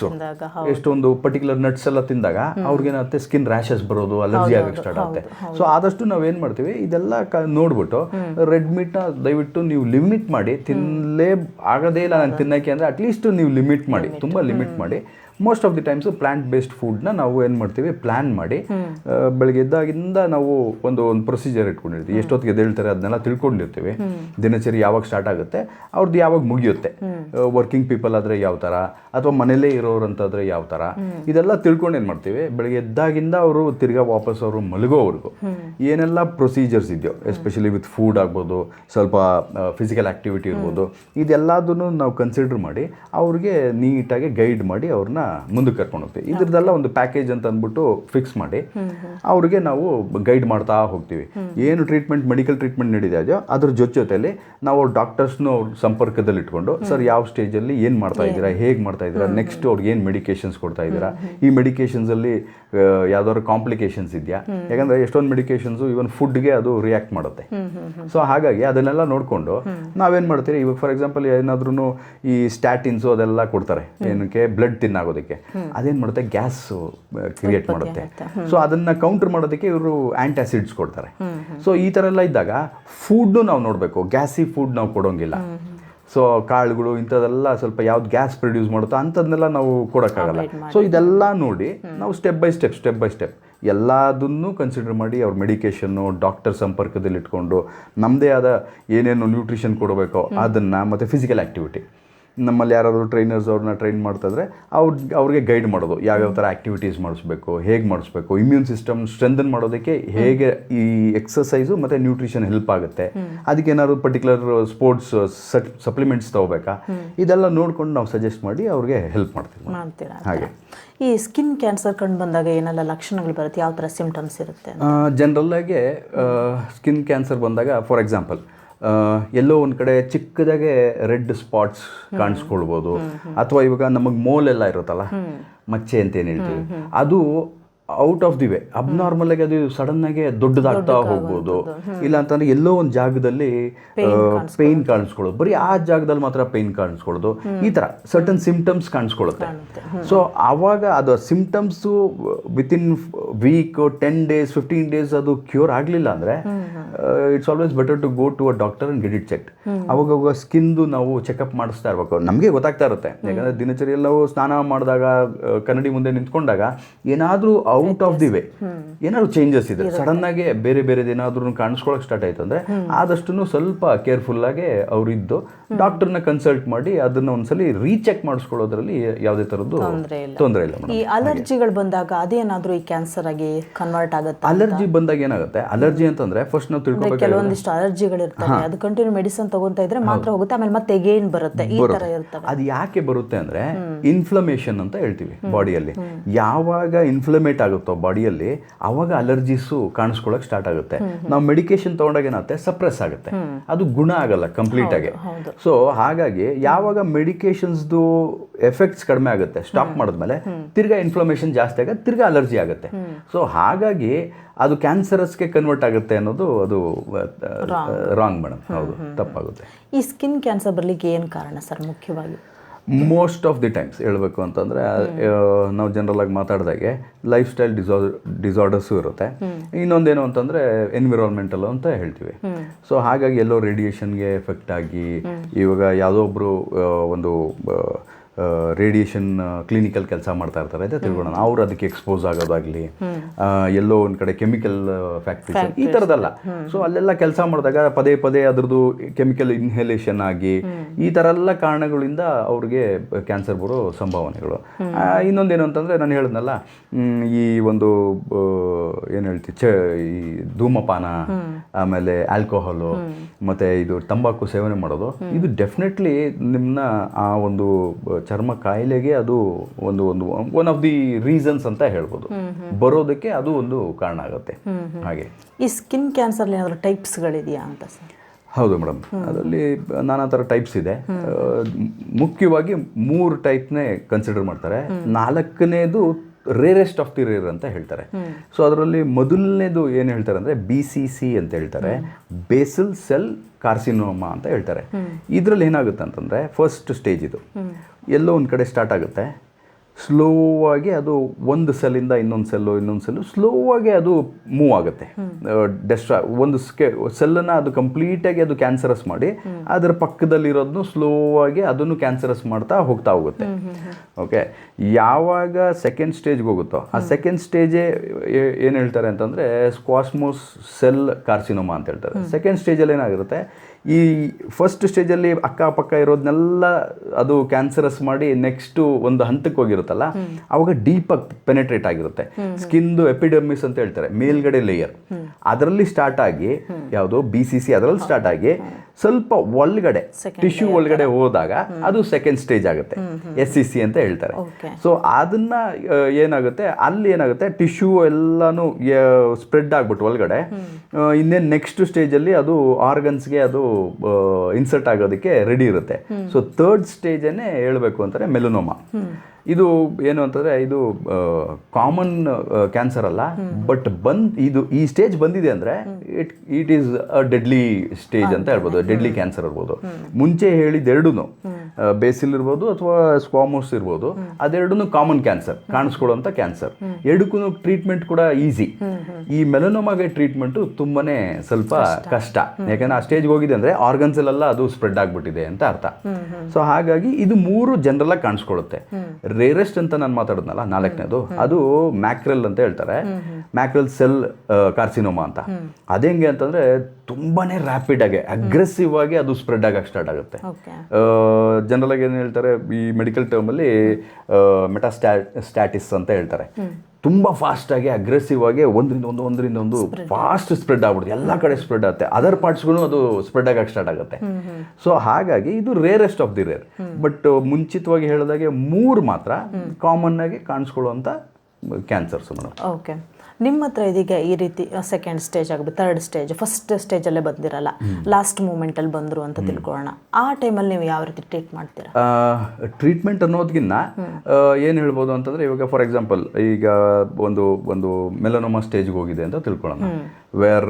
ಎಷ್ಟೊಂದು ಪರ್ಟಿಕ್ಯುಲರ್ ನಟ್ಸ್ ಎಲ್ಲ ತಿಂದಾಗ ಅವ್ರಿಗೇನಾಗುತ್ತೆ ಸ್ಕಿನ್ ರ್ಯಾಶಸ್ ಬರೋದು ಅಲರ್ಜಿ ಆಗಕ್ಕೆ ಸ್ಟಾರ್ಟ್ ಆಗುತ್ತೆ. ಸೊ ಆದಷ್ಟು ನಾವೇನ್ ಮಾಡ್ತೀವಿ ಇದೆಲ್ಲ ನೋಡ್ಬಿಟ್ಟು ರೆಡ್ ಮೀಟ್ನ ದಯವಿಟ್ಟು ನೀವು ಲಿಮಿಟ್ ಮಾಡಿ ತಿನ್ನಲೇ ಆಗೋದೇ ಇಲ್ಲ ನಾನು ತಿನ್ನಕ್ಕೆ ಅಂದರೆ ಅಟ್ಲೀಸ್ಟ್ ನೀವು ಲಿಮಿಟ್ ಮಾಡಿ ತುಂಬ ಲಿಮಿಟ್ ಮಾಡಿ. Most of the times plant based ಫುಡ್ನ ನಾವು ಏನು ಮಾಡ್ತೀವಿ ಪ್ಲ್ಯಾನ್ ಮಾಡಿ ಬೆಳಗ್ಗೆ ಎದ್ದಾಗಿಂದ ನಾವು ಒಂದು ಒಂದು ಪ್ರೊಸೀಜರ್ ಇಟ್ಕೊಂಡಿರ್ತೀವಿ. ಎಷ್ಟೊತ್ತಿಗೆ ಎದ್ದೇಳ್ತಾರೆ ಅದನ್ನೆಲ್ಲ ತಿಳ್ಕೊಂಡಿರ್ತೀವಿ. ದಿನಚರಿ ಯಾವಾಗ ಸ್ಟಾರ್ಟ್ ಆಗುತ್ತೆ ಅವ್ರದ್ದು ಯಾವಾಗ ಮುಗಿಯುತ್ತೆ. ವರ್ಕಿಂಗ್ ಪೀಪಲ್ ಆದರೆ ಯಾವ ಥರ ಅಥವಾ ಮನೇಲೇ ಇರೋರಂತಾದ್ರೆ ಯಾವ ಥರ ಇದೆಲ್ಲ ತಿಳ್ಕೊಂಡು ಏನು ಮಾಡ್ತೀವಿ ಬೆಳಗ್ಗೆ ಎದ್ದಾಗಿಂದ ಅವರು ತಿರ್ಗಾ ವಾಪಸ್ ಅವರು ಮಲಗೋವರೆಗೂ. ಏನೆಲ್ಲ ಪ್ರೊಸೀಜರ್ಸ್ ಇದೆಯೋ ಎಸ್ಪೆಷಲಿ ವಿತ್ ಫುಡ್ ಆಗ್ಬೋದು ಸ್ವಲ್ಪ ಫಿಸಿಕಲ್ ಆಕ್ಟಿವಿಟಿ ಇರ್ಬೋದು ಇದೆಲ್ಲದನ್ನು ನಾವು ಕನ್ಸಿಡರ್ ಮಾಡಿ ಅವ್ರಿಗೆ ನೀಟಾಗಿ ಗೈಡ್ ಮಾಡಿ ಅವ್ರನ್ನ ಮುಂದಕ್ಕೆ ಕರ್ಕೊಂಡು ಹೋಗ್ತೀವಿ. ಇದ್ರದ್ದೆಲ್ಲ ಒಂದು ಪ್ಯಾಕೇಜ್ ಅಂತ ಅಂದ್ಬಿಟ್ಟು ಫಿಕ್ಸ್ ಮಾಡಿ ಅವ್ರಿಗೆ ನಾವು ಗೈಡ್ ಮಾಡ್ತಾ ಹೋಗ್ತೀವಿ. ಏನು ಟ್ರೀಟ್ಮೆಂಟ್ ಮೆಡಿಕಲ್ ಟ್ರೀಟ್ಮೆಂಟ್ ನಡೀತಾ ಅದ್ರ ಜೊತೆ ಜೊತೇಲಿ ನಾವು ಡಾಕ್ಟರ್ಸ್ನು ಅವ್ರ ಸಂಪರ್ಕದಲ್ಲಿ ಇಟ್ಕೊಂಡು ಸರ್ ಯಾವ ಸ್ಟೇಜಲ್ಲಿ ಏನು ಮಾಡ್ತಾ ಇದ್ದೀರಾ ಹೇಗೆ ಮಾಡ್ತಾ ಇದ್ದೀರಾ ನೆಕ್ಸ್ಟ್ ಅವ್ರಿಗೆ ಏನು ಮೆಡಿಕೇಶನ್ಸ್ ಕೊಡ್ತಾ ಇದ್ದೀರಾ? ಈ ಮೆಡಿಕೇಶನ್ಸಲ್ಲಿ ಯಾವ್ದಾದ್ರು ಕಾಂಪ್ಲಿಕೇಶನ್ಸ್ ಇದೆಯಾ? ಯಾಕಂದ್ರೆ ಎಷ್ಟೊಂದು ಮೆಡಿಕೇಶನ್ಸು ಇವನ್ ಫುಡ್ಗೆ ಅದು ರಿಯಾಕ್ಟ್ ಮಾಡುತ್ತೆ. ಸೊ ಹಾಗಾಗಿ ಅದನ್ನೆಲ್ಲ ನೋಡಿಕೊಂಡು ನಾವೇನು ಮಾಡ್ತೀವಿ ಇವಾಗ ಫಾರ್ ಎಕ್ಸಾಂಪಲ್ ಏನಾದ್ರೂ ಈ ಸ್ಟ್ಯಾಟಿನ್ಸು ಅದೆಲ್ಲ ಕೊಡ್ತಾರೆ. ಏನಕ್ಕೆ? ಬ್ಲಡ್ ತಿನ್ನಾಗೋದಕ್ಕೆ ಅದೇನು ಮಾಡುತ್ತೆ? ಗ್ಯಾಸ್ ಕ್ರಿಯೇಟ್ ಮಾಡುತ್ತೆ. ಸೊ ಅದನ್ನ ಕೌಂಟರ್ ಮಾಡೋದಕ್ಕೆ ಇವರು ಆ್ಯಂಟಾಸಿಡ್ಸ್ ಕೊಡ್ತಾರೆ. ಸೊ ಈ ಥರ ಎಲ್ಲ ಇದ್ದಾಗ ಫುಡ್ಡು ನಾವು ನೋಡಬೇಕು. ಗ್ಯಾಸಿ ಫುಡ್ ನಾವು ಕೊಡೋಂಗಿಲ್ಲ. ಸೊ ಕಾಳುಗಳು ಇಂಥದೆಲ್ಲ ಸ್ವಲ್ಪ ಯಾವ್ದು ಗ್ಯಾಸ್ ಪ್ರೊಡ್ಯೂಸ್ ಮಾಡುತ್ತೋ ಅಂಥದನ್ನೆಲ್ಲ ನಾವು ಕೊಡೋಕ್ಕಾಗಲ್ಲ. ಸೊ ಇದೆಲ್ಲ ನೋಡಿ ನಾವು step by step step by step ಎಲ್ಲದನ್ನು ಕನ್ಸಿಡರ್ ಮಾಡಿ ಅವ್ರ ಮೆಡಿಕೇಷನ್ನು ಡಾಕ್ಟರ್ ಸಂಪರ್ಕದಲ್ಲಿ ಇಟ್ಕೊಂಡು ನಮ್ಮದೇ ಆದ ಏನೇನು ನ್ಯೂಟ್ರಿಷನ್ ಕೊಡಬೇಕೋ ಅದನ್ನು ಮತ್ತು ಫಿಸಿಕಲ್ ಆ್ಯಕ್ಟಿವಿಟಿ ನಮ್ಮಲ್ಲಿ ಯಾರಾದರೂ ಟ್ರೈನರ್ಸ್ ಅವ್ರನ್ನ ಟ್ರೈನ್ ಮಾಡ್ತಾಯಿದ್ರೆ ಅವ್ರ ಅವ್ರಿಗೆ ಗೈಡ್ ಮಾಡೋದು. ಯಾವ್ಯಾವ ಥರ ಆ್ಯಕ್ಟಿವಿಟೀಸ್ ಮಾಡಿಸ್ಬೇಕು ಹೇಗೆ ಮಾಡಿಸ್ಬೇಕು ಇಮ್ಯೂನ್ ಸಿಸ್ಟಮ್ ಸ್ಟ್ರೆಂಥನ್ ಮಾಡೋದಕ್ಕೆ ಹೇಗೆ ಈ ಎಕ್ಸಸೈಸು ಮತ್ತು ನ್ಯೂಟ್ರಿಷನ್ ಹೆಲ್ಪ್ ಆಗುತ್ತೆ. ಅದಕ್ಕೆ ಏನಾದರೂ ಪರ್ಟಿಕ್ಯುಲರ್ ಸ್ಪೋರ್ಟ್ಸ್ ಸಪ್ಲಿಮೆಂಟ್ಸ್ ತಗೋಬೇಕಾ? ಇದೆಲ್ಲ ನೋಡ್ಕೊಂಡು ನಾವು ಸಜೆಸ್ಟ್ ಮಾಡಿ ಅವ್ರಿಗೆ ಹೆಲ್ಪ್ ಮಾಡ್ತೀವಿ. ಹಾಗೆ. ಈ ಸ್ಕಿನ್ ಕ್ಯಾನ್ಸರ್ ಕಂಡು ಬಂದಾಗ ಏನೆಲ್ಲ ಲಕ್ಷಣಗಳು ಬರುತ್ತೆ? ಯಾವ ಥರ ಸಿಂಪ್ಟಮ್ಸ್ ಇರುತ್ತೆ ಜನರಲ್ಲಾಗಿ ಸ್ಕಿನ್ ಕ್ಯಾನ್ಸರ್ ಬಂದಾಗ ಫಾರ್ ಎಕ್ಸಾಂಪಲ್ ಎಲ್ಲೋ ಒಂದು ಕಡೆ ಚಿಕ್ಕದಾಗೆ ರೆಡ್ ಸ್ಪಾಟ್ಸ್ ಕಾಣಿಸ್ಕೊಳ್ಬೋದು. ಅಥವಾ ಇವಾಗ ನಮಗೆ ಮೋಲೆಲ್ಲ ಇರುತ್ತಲ್ಲ ಮಚ್ಚೆ ಅಂತ ಏನು ಹೇಳ್ತೀವಿ. ಅದು out of the way. Abnormal ಆಗಿ ಅದು ಸಡನ್ ಆಗಿ ದೊಡ್ಡದಾಗ್ತಾ ಹೋಗ್ಬೋದು ಇಲ್ಲ ಅಂತಂದ್ರೆ ಎಲ್ಲೋ ಒಂದು ಜಾಗದಲ್ಲಿ ಪೇನ್ ಕಾಣಿಸ್ಕೊಳ್ಳೋದು. ಬರೀ ಆ ಜಾಗದಲ್ಲಿ ಮಾತ್ರ ಪೇನ್ ಕಾಣಿಸ್ಕೊಳ್ಳೋದು. ಈ ತರ ಸರ್ಟನ್ ಸಿಂಪ್ಟಮ್ಸ್ ಕಾಣಿಸ್ಕೊಳ್ಳುತ್ತೆ. ಸೊ ಆವಾಗ ಅದು symptoms within week ten days fifteen days ಅದು ಕ್ಯೂರ್ ಆಗಲಿಲ್ಲ ಅಂದ್ರೆ it's always better to go to a doctor and get it check ಅವಾಗ ಅವಾಗ ಸ್ಕಿನ್ದು ನಾವು ಚೆಕಪ್ ಮಾಡಿಸ್ತಾ ಇರಬೇಕು. ನಮಗೆ ಗೊತ್ತಾಗ್ತಾ ಇರುತ್ತೆ. ಯಾಕಂದ್ರೆ ದಿನಚರಿಯಲ್ಲಿ ನಾವು ಸ್ನಾನ ಮಾಡಿದಾಗ ಕನ್ನಡಿ ಮುಂದೆ ನಿಂತ್ಕೊಂಡಾಗ ಏನಾದರೂ ಔಟ್ ಆಫ್ ದಿ ವೇ ಏನಾದ್ರು ಚೇಂಜಸ್ ಇದೆ. ಸಡನ್ ಆಗಿ ಬೇರೆ ಬೇರೆ ಏನಾದ್ರೂ ಕಾಣಿಸ್ಕೊಳಕ್ ಸ್ಟಾರ್ಟ್ ಆಯ್ತು ಅಂದ್ರೆ ಆದಷ್ಟು ಸ್ವಲ್ಪ ಕೇರ್ಫುಲ್ ಆಗಿ ಅವ್ರು ಇದ್ದು ಡಾಕ್ಟರ್ನ ಕನ್ಸಲ್ಟ್ ಮಾಡಿ ಅದನ್ನ ಒಂದ್ಸಲಿ ರೀಚೆಕ್ ಮಾಡಿಸ್ಕೊಳ್ಳೋದ್ರಲ್ಲಿ ಯಾವುದೇ ತರದ್ದು ತೊಂದ್ರೆ ಇಲ್ಲ. ಈ ಅಲರ್ಜಿಗಳು ಬಂದಾಗ ಅದೇನಾದ್ರೂ ಈ ಕ್ಯಾನ್ಸರ್ ಆಗಿ ಕನ್ವರ್ಟ್ ಆಗುತ್ತೆ? ಅಲರ್ಜಿ ಬಂದಾಗ ಏನಾಗುತ್ತೆ? ಅಲರ್ಜಿ ಅಂತಂದ್ರೆ ಫಸ್ಟ್ ನಾವು ತಿಳ್ಕೊಬೇಕು ಕೆಲವೊಂದಿಷ್ಟು ಅಲರ್ಜಿಗಳು ಇರ್ತವೆ. ಅದು ಕಂಟಿನ್ಯೂ ಮೆಡಿಸಿನ್ ತಗೊಂತ ಇದ್ರೆ ಮಾತ್ರ ಹೋಗುತ್ತೆ ಆಮೇಲೆ ಮತ್ತೆ ಎಗೇನ್ ಬರುತ್ತೆ. ಈ ತರ ಇರ್ತವೆ. ಅದು ಯಾಕೆ ಬರುತ್ತೆ ಅಂದ್ರೆ ಇನ್ಫ್ಲಮೇಷನ್ ಅಂತ ಹೇಳ್ತೀವಿ ಬಾಡಿಯಲ್ಲಿ ಯಾವಾಗ ಇನ್ಫ್ಲಮೇಟ್ ಆಗುತ್ತೋ ಬಾಡಿಯಲ್ಲಿ ಅವಾಗ ಅಲರ್ಜೀಸು ಕಾಣಿಸ್ಕೊಳ್ಳೋಕೆ ಸ್ಟಾರ್ಟ್ ಆಗುತ್ತೆ. ನಾವು ಮೆಡಿಕೇಶನ್ ತಗೊಂಡಾಗ ಏನಾಗುತ್ತೆ? ಸಪ್ರೆಸ್ ಆಗುತ್ತೆ. ಅದು ಗುಣ ಆಗಲ್ಲ ಕಂಪ್ಲೀಟ್ ಆಗಿ. ಸೊ ಹಾಗಾಗಿ ಯಾವಾಗ ಮೆಡಿಕೇಶನ್ಸ್ದು ಎಫೆಕ್ಟ್ಸ್ ಕಡಿಮೆ ಆಗುತ್ತೆ ಸ್ಟಾಪ್ ಮಾಡಿದ್ಮೇಲೆ ತಿರ್ಗಾ ಇನ್ಫ್ಲಮೇಷನ್ ಜಾಸ್ತಿ ಆಗುತ್ತೆ ತಿರ್ಗಾ ಅಲರ್ಜಿ ಆಗುತ್ತೆ. ಸೊ ಹಾಗಾಗಿ ಅದು ಕ್ಯಾನ್ಸರಸ್ಗೆ ಕನ್ವರ್ಟ್ ಆಗುತ್ತೆ ಅನ್ನೋದು ಅದು ರಾಂಗ್ ಮೇಡಮ್ ಹೌದು ತಪ್ಪಾಗುತ್ತೆ. ಈ ಸ್ಕಿನ್ ಕ್ಯಾನ್ಸರ್ ಬರ್ಲಿಕ್ಕೆ ಏನ್ ಕಾರಣ ಸರ್ ಮುಖ್ಯವಾಗಿ? ಮೋಸ್ಟ್ ಆಫ್ ದಿ ಟೈಮ್ಸ್ ಹೇಳಬೇಕು ಅಂತಂದರೆ ನಾವು ಜನರಲ್ ಆಗಿ ಮಾತಾಡಿದಾಗೆ ಲೈಫ್ ಸ್ಟೈಲ್ ಡಿಸಾ ಡಿಸಾರ್ಡರ್ಸು ಇರುತ್ತೆ. ಇನ್ನೊಂದೇನು ಅಂತಂದರೆ ಎನ್ವಿರಾನ್ಮೆಂಟಲ್ ಅಂತ ಹೇಳ್ತೀವಿ. ಸೊ ಹಾಗಾಗಿ ಎಲ್ಲೋ ರೇಡಿಯೇಷನ್ಗೆ ಎಫೆಕ್ಟ್ ಆಗಿ ಇವಾಗ ಯಾವುದೋ ಒಬ್ಬರು ಒಂದು ರೇಡಿಯೇಷನ್ ಕ್ಲಿನಿಕಲ್ ಕೆಲಸ ಮಾಡ್ತಾ ಇರ್ತಾರೆ ಅಂತ ತಿಳ್ಕೊಳ್ಳೋಣ ಅವ್ರು ಅದಕ್ಕೆ ಎಕ್ಸ್ಪೋಸ್ ಆಗೋದಾಗ್ಲಿ ಎಲ್ಲೋ ಒಂದು ಕಡೆ ಕೆಮಿಕಲ್ ಫ್ಯಾಕ್ಟ್ರೀಸ್ ಈ ಥರದಲ್ಲ ಸೊ ಅಲ್ಲೆಲ್ಲ ಕೆಲಸ ಮಾಡಿದಾಗ ಪದೇ ಪದೇ ಅದರದ್ದು ಕೆಮಿಕಲ್ ಇನ್ಹೇಲೇಷನ್ ಆಗಿ ಈ ಥರ ಎಲ್ಲ ಕಾರಣಗಳಿಂದ ಅವ್ರಿಗೆ ಕ್ಯಾನ್ಸರ್ ಬರೋ ಸಂಭಾವನೆಗಳು. ಇನ್ನೊಂದೇನು ಅಂತಂದರೆ ನಾನು ಹೇಳಿದ್ನಲ್ಲ ಈ ಒಂದು ಏನು ಹೇಳ್ತೀವಿ ಚ ಈ ಧೂಮಪಾನ ಆಮೇಲೆ ಆಲ್ಕೋಹಾಲು ಮತ್ತು ಇದು ತಂಬಾಕು ಸೇವನೆ ಮಾಡೋದು ಇದು ಡೆಫಿನೆಟ್ಲಿ ನಿಮ್ಮನ್ನ ಆ ಒಂದು ಚರ್ಮ ಕಾಯಿಲೆಗೆ ಅದು ಒಂದು ಒಂದು ಒನ್ ಆಫ್ ದಿ ರೀಸನ್ಸ್ ಅಂತ ಹೇಳ್ಬೋದು. ಬರೋದಕ್ಕೆ ಅದು ಒಂದು ಕಾರಣ ಆಗುತ್ತೆ. ಹಾಗೆ. ಈ ಸ್ಕಿನ್ ಕ್ಯಾನ್ಸರ್ ಏನಾದರೂ ಟೈಪ್ಸ್ಗಳಿದೆಯಾ ಅಂತ ಸರ್? ಹೌದು ಮೇಡಮ್. ಅದರಲ್ಲಿ ನಾನಾ ಥರ ಟೈಪ್ಸ್ ಇದೆ. ಮುಖ್ಯವಾಗಿ ಮೂರು ಟೈಪ್ನೇ ಕನ್ಸಿಡರ್ ಮಾಡ್ತಾರೆ. ನಾಲ್ಕನೇದು ರೇರೆಸ್ಟ್ ಆಫ್ ದಿ ರೇರ್ ಅಂತ ಹೇಳ್ತಾರೆ. ಸೊ ಅದರಲ್ಲಿ ಮೊದಲನೇದು ಏನು ಹೇಳ್ತಾರೆ ಅಂದರೆ ಬಿ ಸಿ ಸಿ ಅಂತ ಹೇಳ್ತಾರೆ. ಬೇಸಲ್ ಸೆಲ್ ಕಾರ್ಸಿನೋಮಾ ಅಂತ ಹೇಳ್ತಾರೆ. ಇದರಲ್ಲಿ ಏನಾಗುತ್ತೆ ಅಂತಂದರೆ ಫಸ್ಟ್ ಸ್ಟೇಜ್ ಇದು. ಎಲ್ಲೋ ಒಂದು ಕಡೆ ಸ್ಟಾರ್ಟ್ ಆಗುತ್ತೆ. ಸ್ಲೋ ಆಗಿ ಅದು ಒಂದು ಸೆಲ್ಲಿಂದ ಇನ್ನೊಂದು ಸೆಲ್ಲು ಇನ್ನೊಂದು ಸೆಲ್ಲು ಸ್ಲೋ ಆಗಿ ಅದು ಮೂವ್ ಆಗುತ್ತೆ. ಡೆಸ್ಟ್ರಾ ಒಂದು ಸ್ಕೆ ಸೆಲ್ಲನ್ನು ಅದು ಕಂಪ್ಲೀಟಾಗಿ ಅದು ಕ್ಯಾನ್ಸರಸ್ ಮಾಡಿ ಅದರ ಪಕ್ಕದಲ್ಲಿರೋದನ್ನು ಸ್ಲೋ ಆಗಿ ಅದನ್ನು ಕ್ಯಾನ್ಸರಸ್ ಮಾಡ್ತಾ ಹೋಗ್ತಾ ಹೋಗುತ್ತೆ. ಓಕೆ ಯಾವಾಗ ಸೆಕೆಂಡ್ ಸ್ಟೇಜ್ಗೆ ಹೋಗುತ್ತೋ ಆ ಸೆಕೆಂಡ್ ಸ್ಟೇಜೇ ಏನು ಹೇಳ್ತಾರೆ ಅಂತಂದರೆ ಸ್ಕ್ವಾಸ್ಮೋಸ್ ಸೆಲ್ ಕಾರ್ಸಿನೋಮಾ ಅಂತ ಹೇಳ್ತಾರೆ. ಸೆಕೆಂಡ್ ಸ್ಟೇಜಲ್ಲಿ ಏನಾಗಿರುತ್ತೆ ಈ ಫಸ್ಟ್ ಸ್ಟೇಜಲ್ಲಿ ಅಕ್ಕಪಕ್ಕ ಇರೋದನ್ನೆಲ್ಲ ಅದು ಕ್ಯಾನ್ಸರಸ್ ಮಾಡಿ ನೆಕ್ಸ್ಟು ಒಂದು ಹಂತಕ್ಕೆ ಹೋಗಿರುತ್ತಲ್ಲ ಆವಾಗ ಅವಾಗ ಡೀಪಾಗಿ ಪೆನೆಟ್ರೇಟ್ ಆಗಿರುತ್ತೆ. ಸ್ಕಿನ್ದು ಎಪಿಡರ್ಮಿಸ್ ಅಂತ ಹೇಳ್ತಾರೆ ಮೇಲ್ಗಡೆ ಲೇಯರ್ ಅದರಲ್ಲಿ ಸ್ಟಾರ್ಟ್ ಆಗಿ ಯಾವುದು ಬಿ ಸಿ ಸಿ ಅದರಲ್ಲಿ ಸ್ಟಾರ್ಟ್ ಆಗಿ ಸ್ವಲ್ಪ ಒಳಗಡೆ ಟಿಶ್ಯೂ ಒಳಗಡೆ ಹೋದಾಗ ಅದು ಸೆಕೆಂಡ್ ಸ್ಟೇಜ್ ಆಗುತ್ತೆ. ಎಸ್ ಸಿ ಸಿ ಅಂತ ಹೇಳ್ತಾರೆ. ಸೊ ಅದನ್ನ ಏನಾಗುತ್ತೆ? ಅಲ್ಲಿ ಏನಾಗುತ್ತೆ? ಟಿಶ್ಯೂ ಎಲ್ಲಾನು ಸ್ಪ್ರೆಡ್ ಆಗ್ಬಿಟ್ಟು ಒಳಗಡೆ. ಇನ್ನೇನ್ ನೆಕ್ಸ್ಟ್ ಸ್ಟೇಜಲ್ಲಿ ಅದು ಆರ್ಗನ್ಸ್ಗೆ ಅದು ಇನ್ಸರ್ಟ್ ಆಗೋದಕ್ಕೆ ರೆಡಿ ಇರುತ್ತೆ. ಸೊ ಥರ್ಡ್ ಸ್ಟೇಜನ್ನೇ ಹೇಳಬೇಕು ಅಂತಾರೆ ಮೆಲುನೋಮಾ. ಇದು ಏನು ಅಂತಂದ್ರೆ ಇದು ಕಾಮನ್ ಕ್ಯಾನ್ಸರ್ ಅಲ್ಲ. ಬಟ್ ಬಂದ್ ಇದು ಈ ಸ್ಟೇಜ್ ಬಂದಿದೆ ಅಂದ್ರೆ it it is a deadly stage ಅಂತ ಹೇಳ್ಬೋದು. ಡೆಡ್ಲಿ ಕ್ಯಾನ್ಸರ್ ಇರ್ಬೋದು. ಮುಂಚೆ ಹೇಳಿದ ಎರಡೂ ಬೇಸಿಲ್ ಇರ್ಬೋದು ಅಥವಾ ಸ್ಕ್ವಾಮೋಸ್ ಇರ್ಬೋದು. ಅದೆರಡೂ ಕಾಮನ್ ಕ್ಯಾನ್ಸರ್ ಕಾಣಿಸ್ಕೊಳ್ಳುವಂಥ ಕ್ಯಾನ್ಸರ್ ಎರಡಕ್ಕೂ ಟ್ರೀಟ್ಮೆಂಟ್ ಕೂಡ ಈಸಿ ಈ ಮೆಲನೋಮಾಗೆ ಟ್ರೀಟ್ಮೆಂಟು ತುಂಬಾನೇ ಸ್ವಲ್ಪ ಕಷ್ಟ. ಯಾಕಂದ್ರೆ ಆ ಸ್ಟೇಜ್ಗೆ ಹೋಗಿದೆ ಅಂದ್ರೆ ಆರ್ಗನ್ಸ್ ಎಲ್ಲ ಅದು ಸ್ಪ್ರೆಡ್ ಆಗಿಬಿಟ್ಟಿದೆ ಅಂತ ಅರ್ಥ. ಸೊ ಹಾಗಾಗಿ ಇದು ಮೂರು ಜನರಲ್ ಆಗಿ ಕಾಣಿಸ್ಕೊಳ್ಳುತ್ತೆ ರೇರೆಸ್ಟ್ ಅಂತ ನಾನು ಮಾತಾಡಿದ್ನಲ್ಲ ನಾಲ್ಕನೇದು ಅದು ಮ್ಯಾಕ್ರಲ್ ಅಂತ ಹೇಳ್ತಾರೆ. ಮ್ಯಾಕ್ರಲ್ ಸೆಲ್ ಕಾರ್ಸಿನೋಮಾ ಅಂತ. ಅದೇಂಗೆ ಅಂತಂದ್ರೆ ತುಂಬಾನೇ ರ್ಯಾಪಿಡ್ ಆಗಿ ಅಗ್ರೆಸಿವ್ ಆಗಿ ಅದು ಸ್ಪ್ರೆಡ್ ಆಗಕ್ಕೆ ಸ್ಟಾರ್ಟ್ ಆಗುತ್ತೆ. ಓಕೆ ಜನರಲ್ ಆಗಿ ಏನು ಹೇಳ್ತಾರೆ ಈ ಮೆಡಿಕಲ್ ಟರ್ಮಲ್ಲಿ ಮೆಟಾ ಸ್ಟ್ಯಾಟಿಸ್ ಅಂತ ಹೇಳ್ತಾರೆ. ತುಂಬ ಫಾಸ್ಟ್ ಆಗಿ ಅಗ್ರೆಸಿವ್ ಆಗಿ ಒಂದರಿಂದ ಒಂದು ಒಂದರಿಂದ ಒಂದು ಫಾಸ್ಟ್ ಸ್ಪ್ರೆಡ್ ಆಗ್ಬಿಡುತ್ತೆ. ಎಲ್ಲ ಕಡೆ ಸ್ಪ್ರೆಡ್ ಆಗುತ್ತೆ. ಅದರ್ ಪಾರ್ಟ್ಸ್ಗೂ ಅದು ಸ್ಪ್ರೆಡ್ ಆಗಕ್ಕೆ ಸ್ಟಾರ್ಟ್ ಆಗುತ್ತೆ. ಸೊ ಹಾಗಾಗಿ ಇದು rarest of the rare but ಮುಂಚಿತವಾಗಿ ಹೇಳಿದಾಗೆ ಮೂರು ಮಾತ್ರ ಕಾಮನ್ ಆಗಿ ಕಾಣಿಸ್ಕೊಳ್ಳುವಂಥ ಕ್ಯಾನ್ಸರ್ಸ್ ಮೇಡಮ್ ಓಕೆ ನಿಮ್ಮ ಹತ್ರ ಇದೀಗ ಈ ರೀತಿ ಸೆಕೆಂಡ್ ಸ್ಟೇಜ್ ಆಗ್ಬಿಟ್ಟು ಥರ್ಡ್ ಸ್ಟೇಜ್ ಫಸ್ಟ್ ಸ್ಟೇಜಲ್ಲೇ ಬಂದಿರಲ್ಲ ಲಾಸ್ಟ್ ಮೂಮೆಂಟಲ್ಲಿ ಬಂದರು ಅಂತ ತಿಳ್ಕೊಳ್ಳೋಣ. ಆ ಟೈಮಲ್ಲಿ ನೀವು ಯಾವ ರೀತಿ ಟ್ರೀಟ್ ಮಾಡ್ತೀರಾ? ಟ್ರೀಟ್ಮೆಂಟ್ ಅನ್ನೋದಕ್ಕಿಂತ ಏನು ಹೇಳ್ಬೋದು ಅಂತಂದ್ರೆ ಇವಾಗ ಫಾರ್ ಎಕ್ಸಾಂಪಲ್ ಈಗ ಒಂದು ಒಂದು ಮೆಲನೋಮಾ ಸ್ಟೇಜ್ಗೆ ಹೋಗಿದೆ ಅಂತ ತಿಳ್ಕೊಳ್ಳೋಣ. ವೇರ್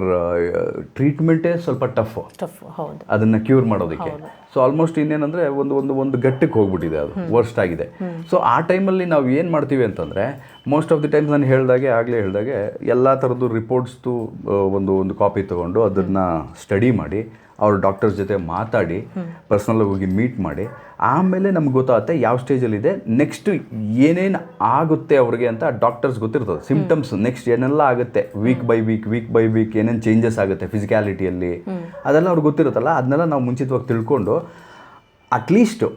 ಟ್ರೀಟ್ಮೆಂಟೇ ಸ್ವಲ್ಪ ಟಫ್ ಟಫ್ ಹೌದು. ಅದನ್ನ ಕ್ಯೂರ್ ಮಾಡೋದಕ್ಕೆ. ಸೊ ಆಲ್ಮೋಸ್ಟ್ ಇನ್ನೇನಂದ್ರೆ ಒಂದು ಒಂದು ಒಂದು ಗಟ್ಟಕ್ಕೆ ಹೋಗ್ಬಿಟ್ಟಿದೆ ಅದು ವರ್ಸ್ಟ್ ಆಗಿದೆ. ಸೊ ಆ ಟೈಮಲ್ಲಿ ನಾವು ಏನು ಮಾಡ್ತೀವಿ ಅಂತಂದರೆ ಮೋಸ್ಟ್ ಆಫ್ ದಿ ಟೈಮ್ಸ್ ನಾನು ಹೇಳ್ದಾಗೆ ಆಗಲೇ ಹೇಳ್ದಾಗೆ ಎಲ್ಲ ಥರದ್ದು ರಿಪೋರ್ಟ್ಸ್ದು ಒಂದು ಒಂದು ಕಾಪಿ ತೊಗೊಂಡು ಅದನ್ನ ಸ್ಟಡಿ ಮಾಡಿ ಅವ್ರ ಡಾಕ್ಟರ್ಸ್ ಜೊತೆ ಮಾತಾಡಿ ಪರ್ಸ್ನಲ್ ಹೋಗಿ ಮೀಟ್ ಮಾಡಿ ಆಮೇಲೆ ನಮ್ಗೆ ಗೊತ್ತಾಗುತ್ತೆ ಯಾವ ಸ್ಟೇಜಲ್ಲಿದೆ ನೆಕ್ಸ್ಟ್ ಏನೇನು ಆಗುತ್ತೆ ಅವ್ರಿಗೆ ಅಂತ ಡಾಕ್ಟರ್ಸ್ ಗೊತ್ತಿರ್ತದೆ. ಸಿಂಪ್ಟಮ್ಸ್ ನೆಕ್ಸ್ಟ್ ಏನೆಲ್ಲ ಆಗುತ್ತೆ week by week week by week ಏನೇನು ಚೇಂಜಸ್ ಆಗುತ್ತೆ ಫಿಸಿಕ್ಯಾಲಿಟಿಯಲ್ಲಿ ಅದೆಲ್ಲ ಅವ್ರಿಗೆ ಗೊತ್ತಿರುತ್ತಲ್ಲ ಅದನ್ನೆಲ್ಲ ನಾವು ಮುಂಚಿತವಾಗಿ ತಿಳ್ಕೊಂಡು ಅಟ್ಲೀಸ್ಟು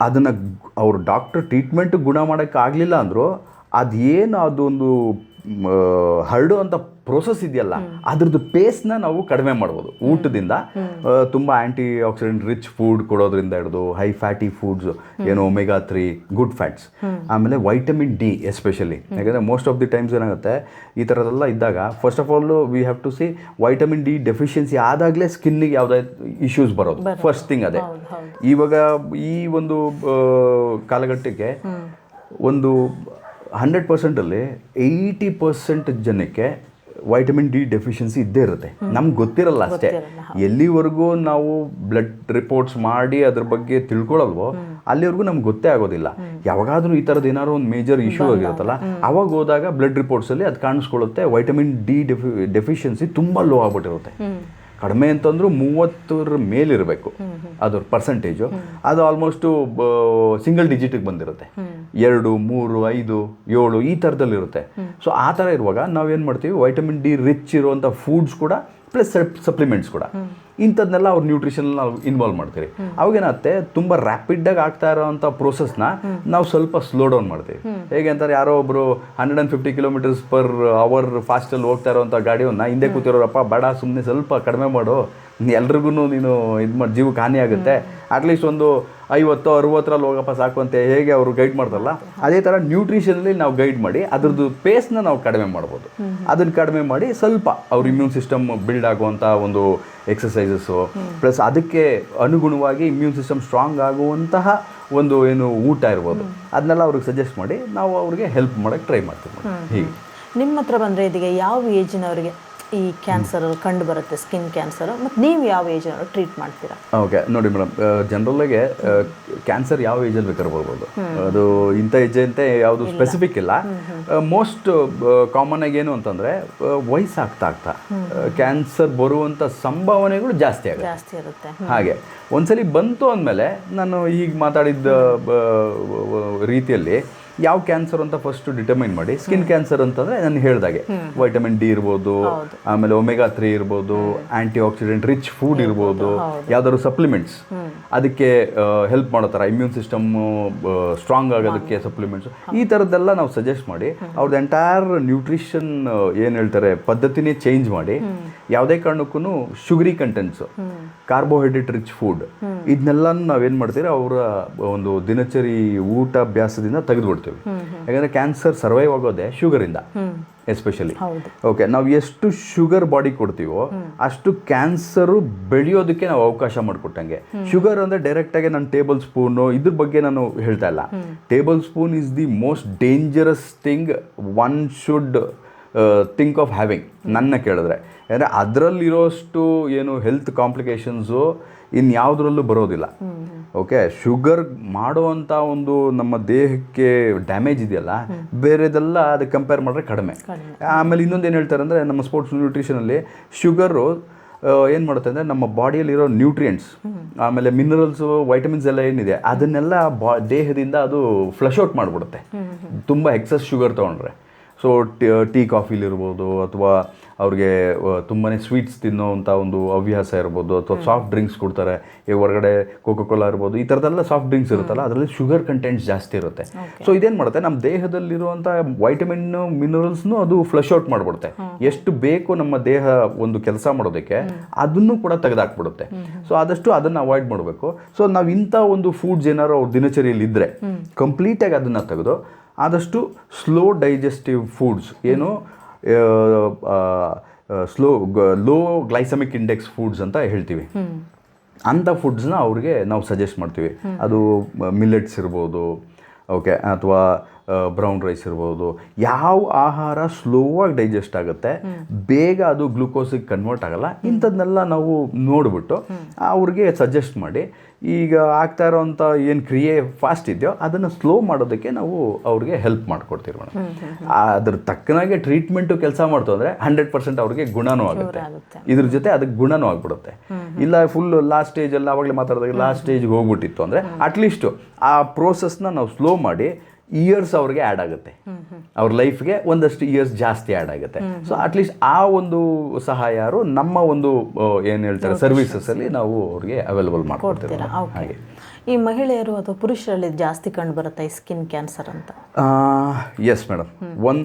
ಅದನ್ನು ಅವ್ರ ಡಾಕ್ಟರ್ ಟ್ರೀಟ್ಮೆಂಟ್ ಗುಣ ಮಾಡೋಕ್ಕಾಗಲಿಲ್ಲ ಅಂದರೂ ಅದೇನು ಅದೊಂದು ಹರಡುವಂಥ ಪ್ರೋಸೆಸ್ ಇದೆಯಲ್ಲ ಅದ್ರದ್ದು ಪೇಸ್ನ ನಾವು ಕಡಿಮೆ ಮಾಡ್ಬೋದು. ಊಟದಿಂದ ತುಂಬ ಆ್ಯಂಟಿ ಆಕ್ಸಿಡೆಂಟ್ ರಿಚ್ ಫುಡ್ ಕೊಡೋದ್ರಿಂದ ಹಿಡಿದು ಹೈ ಫ್ಯಾಟಿ ಫುಡ್ಸ್ ಏನು ಒಮೆಗಾ ತ್ರೀ ಗುಡ್ ಫ್ಯಾಟ್ಸ್ ಆಮೇಲೆ ವೈಟಮಿನ್ ಡಿ ಎಸ್ಪೆಷಲಿ ಯಾಕಂದರೆ ಮೋಸ್ಟ್ ಆಫ್ ದಿ ಟೈಮ್ಸ್ ಏನಾಗುತ್ತೆ ಈ ಥರದೆಲ್ಲ ಇದ್ದಾಗ first of all we have to see vitamin D deficiency ಆದಾಗಲೇ ಸ್ಕಿನ್ನಿಗೆ ಯಾವುದೇ ಇಶ್ಯೂಸ್ ಬರೋದು. ಫಸ್ಟ್ ಥಿಂಗ್ ಅದೇ. ಇವಾಗ ಈ ಒಂದು ಕಾಲಘಟ್ಟಕ್ಕೆ ಒಂದು ಹಂಡ್ರೆಡ್ ಪರ್ಸೆಂಟಲ್ಲಿ ಏಯ್ಟಿ ಪರ್ಸೆಂಟ್ ಜನಕ್ಕೆ ವೈಟಮಿನ್ ಡಿ ಡೆಫಿಷಿಯನ್ಸಿ ಇದ್ದೇ ಇರುತ್ತೆ. ನಮ್ಗೆ ಗೊತ್ತಿರಲ್ಲ ಅಷ್ಟೇ. ಎಲ್ಲಿವರೆಗೂ ನಾವು ಬ್ಲಡ್ ರಿಪೋರ್ಟ್ಸ್ ಮಾಡಿ ಅದ್ರ ಬಗ್ಗೆ ತಿಳ್ಕೊಳ್ಳಲ್ವೋ ಅಲ್ಲಿವರೆಗೂ ನಮ್ಗೆ ಗೊತ್ತೇ ಆಗೋದಿಲ್ಲ. ಯಾವಾಗಾದರೂ ಈ ಥರದ್ದು ಏನಾದ್ರು ಒಂದು ಮೇಜರ್ ಇಶ್ಯೂ ಆಗಿರುತ್ತಲ್ಲ ಅವಾಗ ಹೋದಾಗ ಬ್ಲಡ್ ರಿಪೋರ್ಟ್ಸಲ್ಲಿ ಅದು ಕಾಣಿಸ್ಕೊಳ್ಳುತ್ತೆ ವೈಟಮಿನ್ ಡಿ ಡೆಫಿ ಡೆಫಿಷಿಯನ್ಸಿ ತುಂಬ ಲೋ ಆಗ್ಬಿಟ್ಟಿರುತ್ತೆ. ಕಡಿಮೆ ಅಂತಂದ್ರೂ ಮೂವತ್ತರ ಮೇಲಿರಬೇಕು. ಅದ್ರ ಪರ್ಸೆಂಟೇಜು ಅದು ಆಲ್ಮೋಸ್ಟು ಸಿಂಗಲ್ ಡಿಜಿಟಿಗೆ ಬಂದಿರುತ್ತೆ. ಎರಡು ಮೂರು ಐದು ಏಳು ಈ ಥರದಲ್ಲಿರುತ್ತೆ ಸೊ ಆ ಥರ ಇರುವಾಗ ನಾವೇನು ಮಾಡ್ತೀವಿ? ವೈಟಮಿನ್ ಡಿ ರಿಚ್ ಇರುವಂಥ ಫುಡ್ಸ್ ಕೂಡ ಪ್ಲಸ್ ಸಪ್ಲಿಮೆಂಟ್ಸ್ ಕೂಡ. ಇಂಥದ್ನೆಲ್ಲ ಅವ್ರ ನ್ಯೂಟ್ರಿಷನ್ ನಾವು ಇನ್ವಾಲ್ವ್ ಮಾಡ್ತೀವಿ ಅವಾಗೇನಾಗುತ್ತೆ, ತುಂಬ ರ್ಯಾಪಿಡಾಗಿ ಆಗ್ತಾ ಇರೋವಂಥ ಪ್ರೋಸೆಸ್ನ ನಾವು ಸ್ವಲ್ಪ ಸ್ಲೋ ಡೌನ್ ಮಾಡ್ತೀವಿ. ಹೇಗೆ ಅಂತಾರೆ, ಯಾರೋ ಒಬ್ಬರು hundred and fifty kilometres per hour ಫಾಸ್ಟಲ್ಲಿ ಹೋಗ್ತಾ ಇರೋವಂಥ ಗಾಡಿಯನ್ನ ಹಿಂದೆ ಕೂತಿರೋರಪ್ಪ, ಬಡ ಸುಮ್ಮನೆ ಸ್ವಲ್ಪ ಕಡಿಮೆ ಮಾಡು ಎಲ್ರಿಗೂ ನೀನು ಇದು ಮಾಡಿ ಜೀವಕ್ಕೆ ಹಾನಿ ಆಗುತ್ತೆ. ಅಟ್ಲೀಸ್ಟ್ ಒಂದು ಐವತ್ತು ಅರುವತ್ತರಲ್ಲಿ ಹೋಗಪ್ಪ ಸಾಕು ಅಂತ ಹೇಗೆ ಅವರು ಗೈಡ್ ಮಾಡ್ತಾರಲ್ಲ ಅದೇ ಥರ ನ್ಯೂಟ್ರಿಷನಲ್ಲಿ ನಾವು ಗೈಡ್ ಮಾಡಿ ಅದ್ರದ್ದು ಪೇಸ್ನ ನಾವು ಕಡಿಮೆ ಮಾಡ್ಬೋದು. ಅದನ್ನು ಕಡಿಮೆ ಮಾಡಿ ಸ್ವಲ್ಪ ಅವ್ರ ಇಮ್ಯೂನ್ ಸಿಸ್ಟಮ್ ಬಿಲ್ಡ್ ಆಗುವಂಥ ಒಂದು ಎಕ್ಸಸೈಸಸ್ಸು ಪ್ಲಸ್ ಅದಕ್ಕೆ ಅನುಗುಣವಾಗಿ ಇಮ್ಯೂನ್ ಸಿಸ್ಟಮ್ ಸ್ಟ್ರಾಂಗ್ ಆಗುವಂತಹ ಒಂದು ಏನು ಊಟ ಇರ್ಬೋದು. ಅದನ್ನೆಲ್ಲ ಅವ್ರಿಗೆ ಸಜೆಸ್ಟ್ ಮಾಡಿ ನಾವು ಅವ್ರಿಗೆ ಹೆಲ್ಪ್ ಮಾಡೋಕ್ಕೆ ಟ್ರೈ ಮಾಡ್ತೀವಿ. ಹೀಗೆ. ನಿಮ್ಮ ಹತ್ರ ಬಂದರೆ ಇದೀಗ ಯಾವ ಏಜಿನವರಿಗೆ ಈ ಕ್ಯಾನ್ಸರ್ ಕಂಡು ಬರುತ್ತೆ ಸ್ಕಿನ್ ಕ್ಯಾನ್ಸರ್ ಮತ್ತು ನೀವು ಯಾವ ಏಜಲ್ಲಿ ಟ್ರೀಟ್ ಮಾಡ್ತೀರಾ? ಓಕೆ ನೋಡಿ ಮೇಡಮ್ ಜನರಲ್ಲಾಗೆ ಕ್ಯಾನ್ಸರ್ ಯಾವ ಏಜಲ್ಲಿ ಬೇಕಾದ್ರೂ ಬರ್ಬೋದು. ಅದು ಇಂಥ ಏಜ್ ಅಂತ ಯಾವುದು ಸ್ಪೆಸಿಫಿಕ್ ಇಲ್ಲ. ಮೋಸ್ಟ್ ಕಾಮನ್ ಆಗಿ ಏನು ಅಂತಂದರೆ ವಯಸ್ಸಾಗ್ತಾ ಆಗ್ತಾ. ಕ್ಯಾನ್ಸರ್ ಬರುವಂಥ ಸಂಭಾವನೆಗಳು ಜಾಸ್ತಿ ಆಗುತ್ತೆ. ಜಾಸ್ತಿ ಇರುತ್ತೆ. ಹಾಗೆ ಒಂದ್ಸಲಿ ಬಂತು ಅಂದಮೇಲೆ ನಾನು ಈಗ ಮಾತಾಡಿದ್ದ ರೀತಿಯಲ್ಲಿ ಯಾವ ಕ್ಯಾನ್ಸರ್ ಅಂತ ಫಸ್ಟ್ ಡಿಟರ್ಮೈನ್ ಮಾಡಿ. ಸ್ಕಿನ್ ಕ್ಯಾನ್ಸರ್ ಅಂತಂದ್ರೆ ನಾನು ಹೇಳ್ದಾಗೆ. ವೈಟಮಿನ್ ಡಿ ಇರ್ಬೋದು ಆಮೇಲೆ ಒಮೆಗಾ ತ್ರೀ ಇರ್ಬೋದು ಆಂಟಿ ಆಕ್ಸಿಡೆಂಟ್ ರಿಚ್ ಫುಡ್ ಇರ್ಬೋದು. ಯಾವ್ದಾದ್ರು ಸಪ್ಲಿಮೆಂಟ್ಸ್ ಅದಕ್ಕೆ ಹೆಲ್ಪ್ ಮಾಡೋ ಥರ ಇಮ್ಯೂನ್ ಸಿಸ್ಟಮ್ ಸ್ಟ್ರಾಂಗ್ ಆಗೋದಕ್ಕೆ ಸಪ್ಲಿಮೆಂಟ್ಸ್ ಈ ಥರದ್ದೆಲ್ಲ ನಾವು ಸಜೆಸ್ಟ್ ಮಾಡಿ ಅವ್ರದ್ದು ಎಂಟೈರ್ ನ್ಯೂಟ್ರಿಷನ್ ಏನು ಹೇಳ್ತಾರೆ ಪದ್ಧತಿನೇ ಚೇಂಜ್ ಮಾಡಿ ಯಾವುದೇ ಕಾರಣಕ್ಕೂ sugary contents carbohydrate rich food ಇದನ್ನೆಲ್ಲ ನಾವೇನು ಮಾಡ್ತೀವಿ? ಅವರ ಒಂದು ದಿನಚರಿ ಊಟ ಅಭ್ಯಾಸದಿಂದ ತೆಗೆದುಬಿಡ್ತೀವಿ. ಯಾಕಂದರೆ ಕ್ಯಾನ್ಸರ್ ಸರ್ವೈವ್ ಆಗೋದೆ ಶುಗರಿಂದ ಎಸ್ಪೆಷಲಿ. ಓಕೆ ನಾವು ಎಷ್ಟು ಶುಗರ್ ಬಾಡಿ ಕೊಡ್ತೀವೋ ಅಷ್ಟು ಕ್ಯಾನ್ಸರು ಬೆಳೆಯೋದಕ್ಕೆ ನಾವು ಅವಕಾಶ ಮಾಡಿಕೊಟ್ಟಂಗೆ. ಶುಗರ್ ಅಂದರೆ ಡೈರೆಕ್ಟಾಗಿ ನಾನು ಟೇಬಲ್ ಸ್ಪೂನು ಇದ್ರ ಬಗ್ಗೆ ನಾನು ಹೇಳ್ತಾ ಇಲ್ಲ. Tablespoon is the most dangerous thing one should think of having ನನ್ನ ಕೇಳಿದ್ರೆ. ಅಂದರೆ ಅದರಲ್ಲಿರೋಷ್ಟು ಏನು ಹೆಲ್ತ್ ಕಾಂಪ್ಲಿಕೇಶನ್ಸು ಇನ್ಯಾವುದರಲ್ಲೂ ಬರೋದಿಲ್ಲ. ಓಕೆ ಶುಗರ್ ಮಾಡುವಂಥ ಒಂದು ನಮ್ಮ ದೇಹಕ್ಕೆ ಡ್ಯಾಮೇಜ್ ಇದೆಯಲ್ಲ ಬೇರೆದೆಲ್ಲ ಅದಕ್ಕೆ ಕಂಪೇರ್ ಮಾಡಿದ್ರೆ ಕಡಿಮೆ. ಆಮೇಲೆ ಇನ್ನೊಂದು ಏನು ಹೇಳ್ತಾರೆ ಅಂದರೆ ನಮ್ಮ ಸ್ಪೋರ್ಟ್ಸ್ ನ್ಯೂಟ್ರಿಷನಲ್ಲಿ ಶುಗರು ಏನು ಮಾಡುತ್ತೆ ಅಂದರೆ ನಮ್ಮ ಬಾಡಿಯಲ್ಲಿರೋ ನ್ಯೂಟ್ರಿಯೆಂಟ್ಸ್ ಆಮೇಲೆ ಮಿನರಲ್ಸು ವೈಟಮಿನ್ಸ್ ಎಲ್ಲ ಏನಿದೆ ಅದನ್ನೆಲ್ಲ ಬಾ ದೇಹದಿಂದ ಅದು ಫ್ಲಶ್ ಔಟ್ ಮಾಡಿಬಿಡುತ್ತೆ. ತುಂಬ ಎಕ್ಸಸ್ ಶುಗರ್ ತೊಗೊಂಡ್ರೆ. ಸೊ ಟೀ ಕಾಫಿಲಿರ್ಬೋದು ಅಥವಾ ಅವ್ರಿಗೆ ತುಂಬಾ ಸ್ವೀಟ್ಸ್ ತಿನ್ನೋವಂಥ ಒಂದು ಹವ್ಯಾಸ ಇರ್ಬೋದು ಅಥವಾ ಸಾಫ್ಟ್ ಡ್ರಿಂಕ್ಸ್ ಕೊಡ್ತಾರೆ. ಈ ಹೊರಗಡೆ ಕೋಕೋ ಕೋಲಾ ಇರ್ಬೋದು ಈ ಥರದ್ದೆಲ್ಲ ಸಾಫ್ಟ್ ಡ್ರಿಂಕ್ಸ್ ಇರುತ್ತಲ್ಲ ಅದರಲ್ಲಿ ಶುಗರ್ ಕಂಟೆಂಟ್ಸ್ ಜಾಸ್ತಿ ಇರುತ್ತೆ. ಸೊ ಇದೇನು ಮಾಡುತ್ತೆ? ನಮ್ಮ ದೇಹದಲ್ಲಿರುವಂಥ ವೈಟಮಿನ್ ಮಿನರಲ್ಸ್ನು ಅದು ಫ್ಲಶ್ ಔಟ್ ಮಾಡಿಬಿಡುತ್ತೆ. ಎಷ್ಟು ಬೇಕು ನಮ್ಮ ದೇಹ ಒಂದು ಕೆಲಸ ಮಾಡೋದಕ್ಕೆ ಅದನ್ನು ಕೂಡ ತೆಗೆದಾಕ್ಬಿಡುತ್ತೆ. ಸೊ ಆದಷ್ಟು ಅದನ್ನು ಅವಾಯ್ಡ್ ಮಾಡಬೇಕು. ಸೊ ನಾವು ಇಂಥ ಒಂದು ಫುಡ್ಸ್ ಏನಾದ್ರು ಅವ್ರ ದಿನಚರಿಯಲ್ಲಿ ಇದ್ದರೆ ಕಂಪ್ಲೀಟಾಗಿ ಅದನ್ನು ತೆಗೆದು ಆದಷ್ಟು ಸ್ಲೋ ಡೈಜೆಸ್ಟಿವ್ ಫುಡ್ಸ್ ಏನು? Slow low glycemic index foods ಅಂತ ಹೇಳ್ತೀವಿ. ಅಂಥ ಫುಡ್ಸ್ನ ಅವ್ರಿಗೆ ನಾವು ಸಜೆಸ್ಟ್ ಮಾಡ್ತೀವಿ. ಅದು ಮಿಲ್ಲೆಟ್ಸ್ ಇರ್ಬೋದು ಓಕೆ ಅಥವಾ ಬ್ರೌನ್ ರೈಸ್ ಇರ್ಬೋದು. ಯಾವ ಆಹಾರ ಸ್ಲೋ ಆಗಿ ಡೈಜೆಸ್ಟ್ ಆಗುತ್ತೆ, ಬೇಗ ಅದು ಗ್ಲುಕೋಸಿಗೆ ಕನ್ವರ್ಟ್ ಆಗಲ್ಲ. ಇಂಥದ್ದನ್ನೆಲ್ಲ ನಾವು ನೋಡಿಬಿಟ್ಟು, ಅವ್ರಿಗೆ ಸಜೆಸ್ಟ್ ಮಾಡಿ ಈಗ ಆಗ್ತಾ ಇರೋವಂಥ ಏನು ಕ್ರಿಯೆ ಫಾಸ್ಟ್ ಇದೆಯೋ ಅದನ್ನು ಸ್ಲೋ ಮಾಡೋದಕ್ಕೆ ನಾವು ಅವ್ರಿಗೆ ಹೆಲ್ಪ್ ಮಾಡಿಕೊಡ್ತೀವಿ ಮೇಡಮ್. ಅದ್ರ ತಕ್ಕನಾಗೆ ಟ್ರೀಟ್ಮೆಂಟು ಕೆಲಸ ಮಾಡ್ತು ಅಂದರೆ ಹಂಡ್ರೆಡ್ ಪರ್ಸೆಂಟ್ ಅವ್ರಿಗೆ ಗುಣನೂ ಆಗುತ್ತೆ. ಇದ್ರ ಜೊತೆ ಅದಕ್ಕೆ ಗುಣನೂ ಆಗ್ಬಿಡುತ್ತೆ. ಇಲ್ಲ ಫುಲ್ ಲಾಸ್ಟ್ ಸ್ಟೇಜಲ್ಲಿ ಆವಾಗಲೇ ಮಾತಾಡಿದಾಗ ಲಾಸ್ಟ್ ಸ್ಟೇಜ್ಗೆ ಹೋಗ್ಬಿಟ್ಟಿತ್ತು ಅಂದರೆ ಅಟ್ಲೀಸ್ಟು ಆ ಪ್ರೋಸೆಸ್ನ ನಾವು ಸ್ಲೋ ಮಾಡಿ ಇಯರ್ಸ್ ಅವ್ರಿಗೆ ಆ್ಯಡ್ ಆಗುತ್ತೆ. ಅವ್ರ ಲೈಫ್ಗೆ ಒಂದಷ್ಟು ಇಯರ್ಸ್ ಜಾಸ್ತಿ ಆ್ಯಡ್ ಆಗುತ್ತೆ. ಸೊ ಅಟ್ಲೀಸ್ಟ್ ಆ ಒಂದು ಸಹಾಯರು ನಮ್ಮ ಒಂದು ಏನು ಹೇಳ್ತಾರೆ ಸರ್ವಿಸಸಲ್ಲಿ ನಾವು ಅವ್ರಿಗೆ ಅವೈಲಬಲ್ ಮಾಡ್ಕೊಡ್ತೀವಿ ಹಾಗೆ. ಈ ಮಹಿಳೆಯರು ಅಥವಾ ಪುರುಷರಲ್ಲಿ ಜಾಸ್ತಿ ಕಂಡು ಬರುತ್ತೆ ಈ ಸ್ಕಿನ್ ಕ್ಯಾನ್ಸರ್ ಅಂತ? Yes madam. ಒಂದು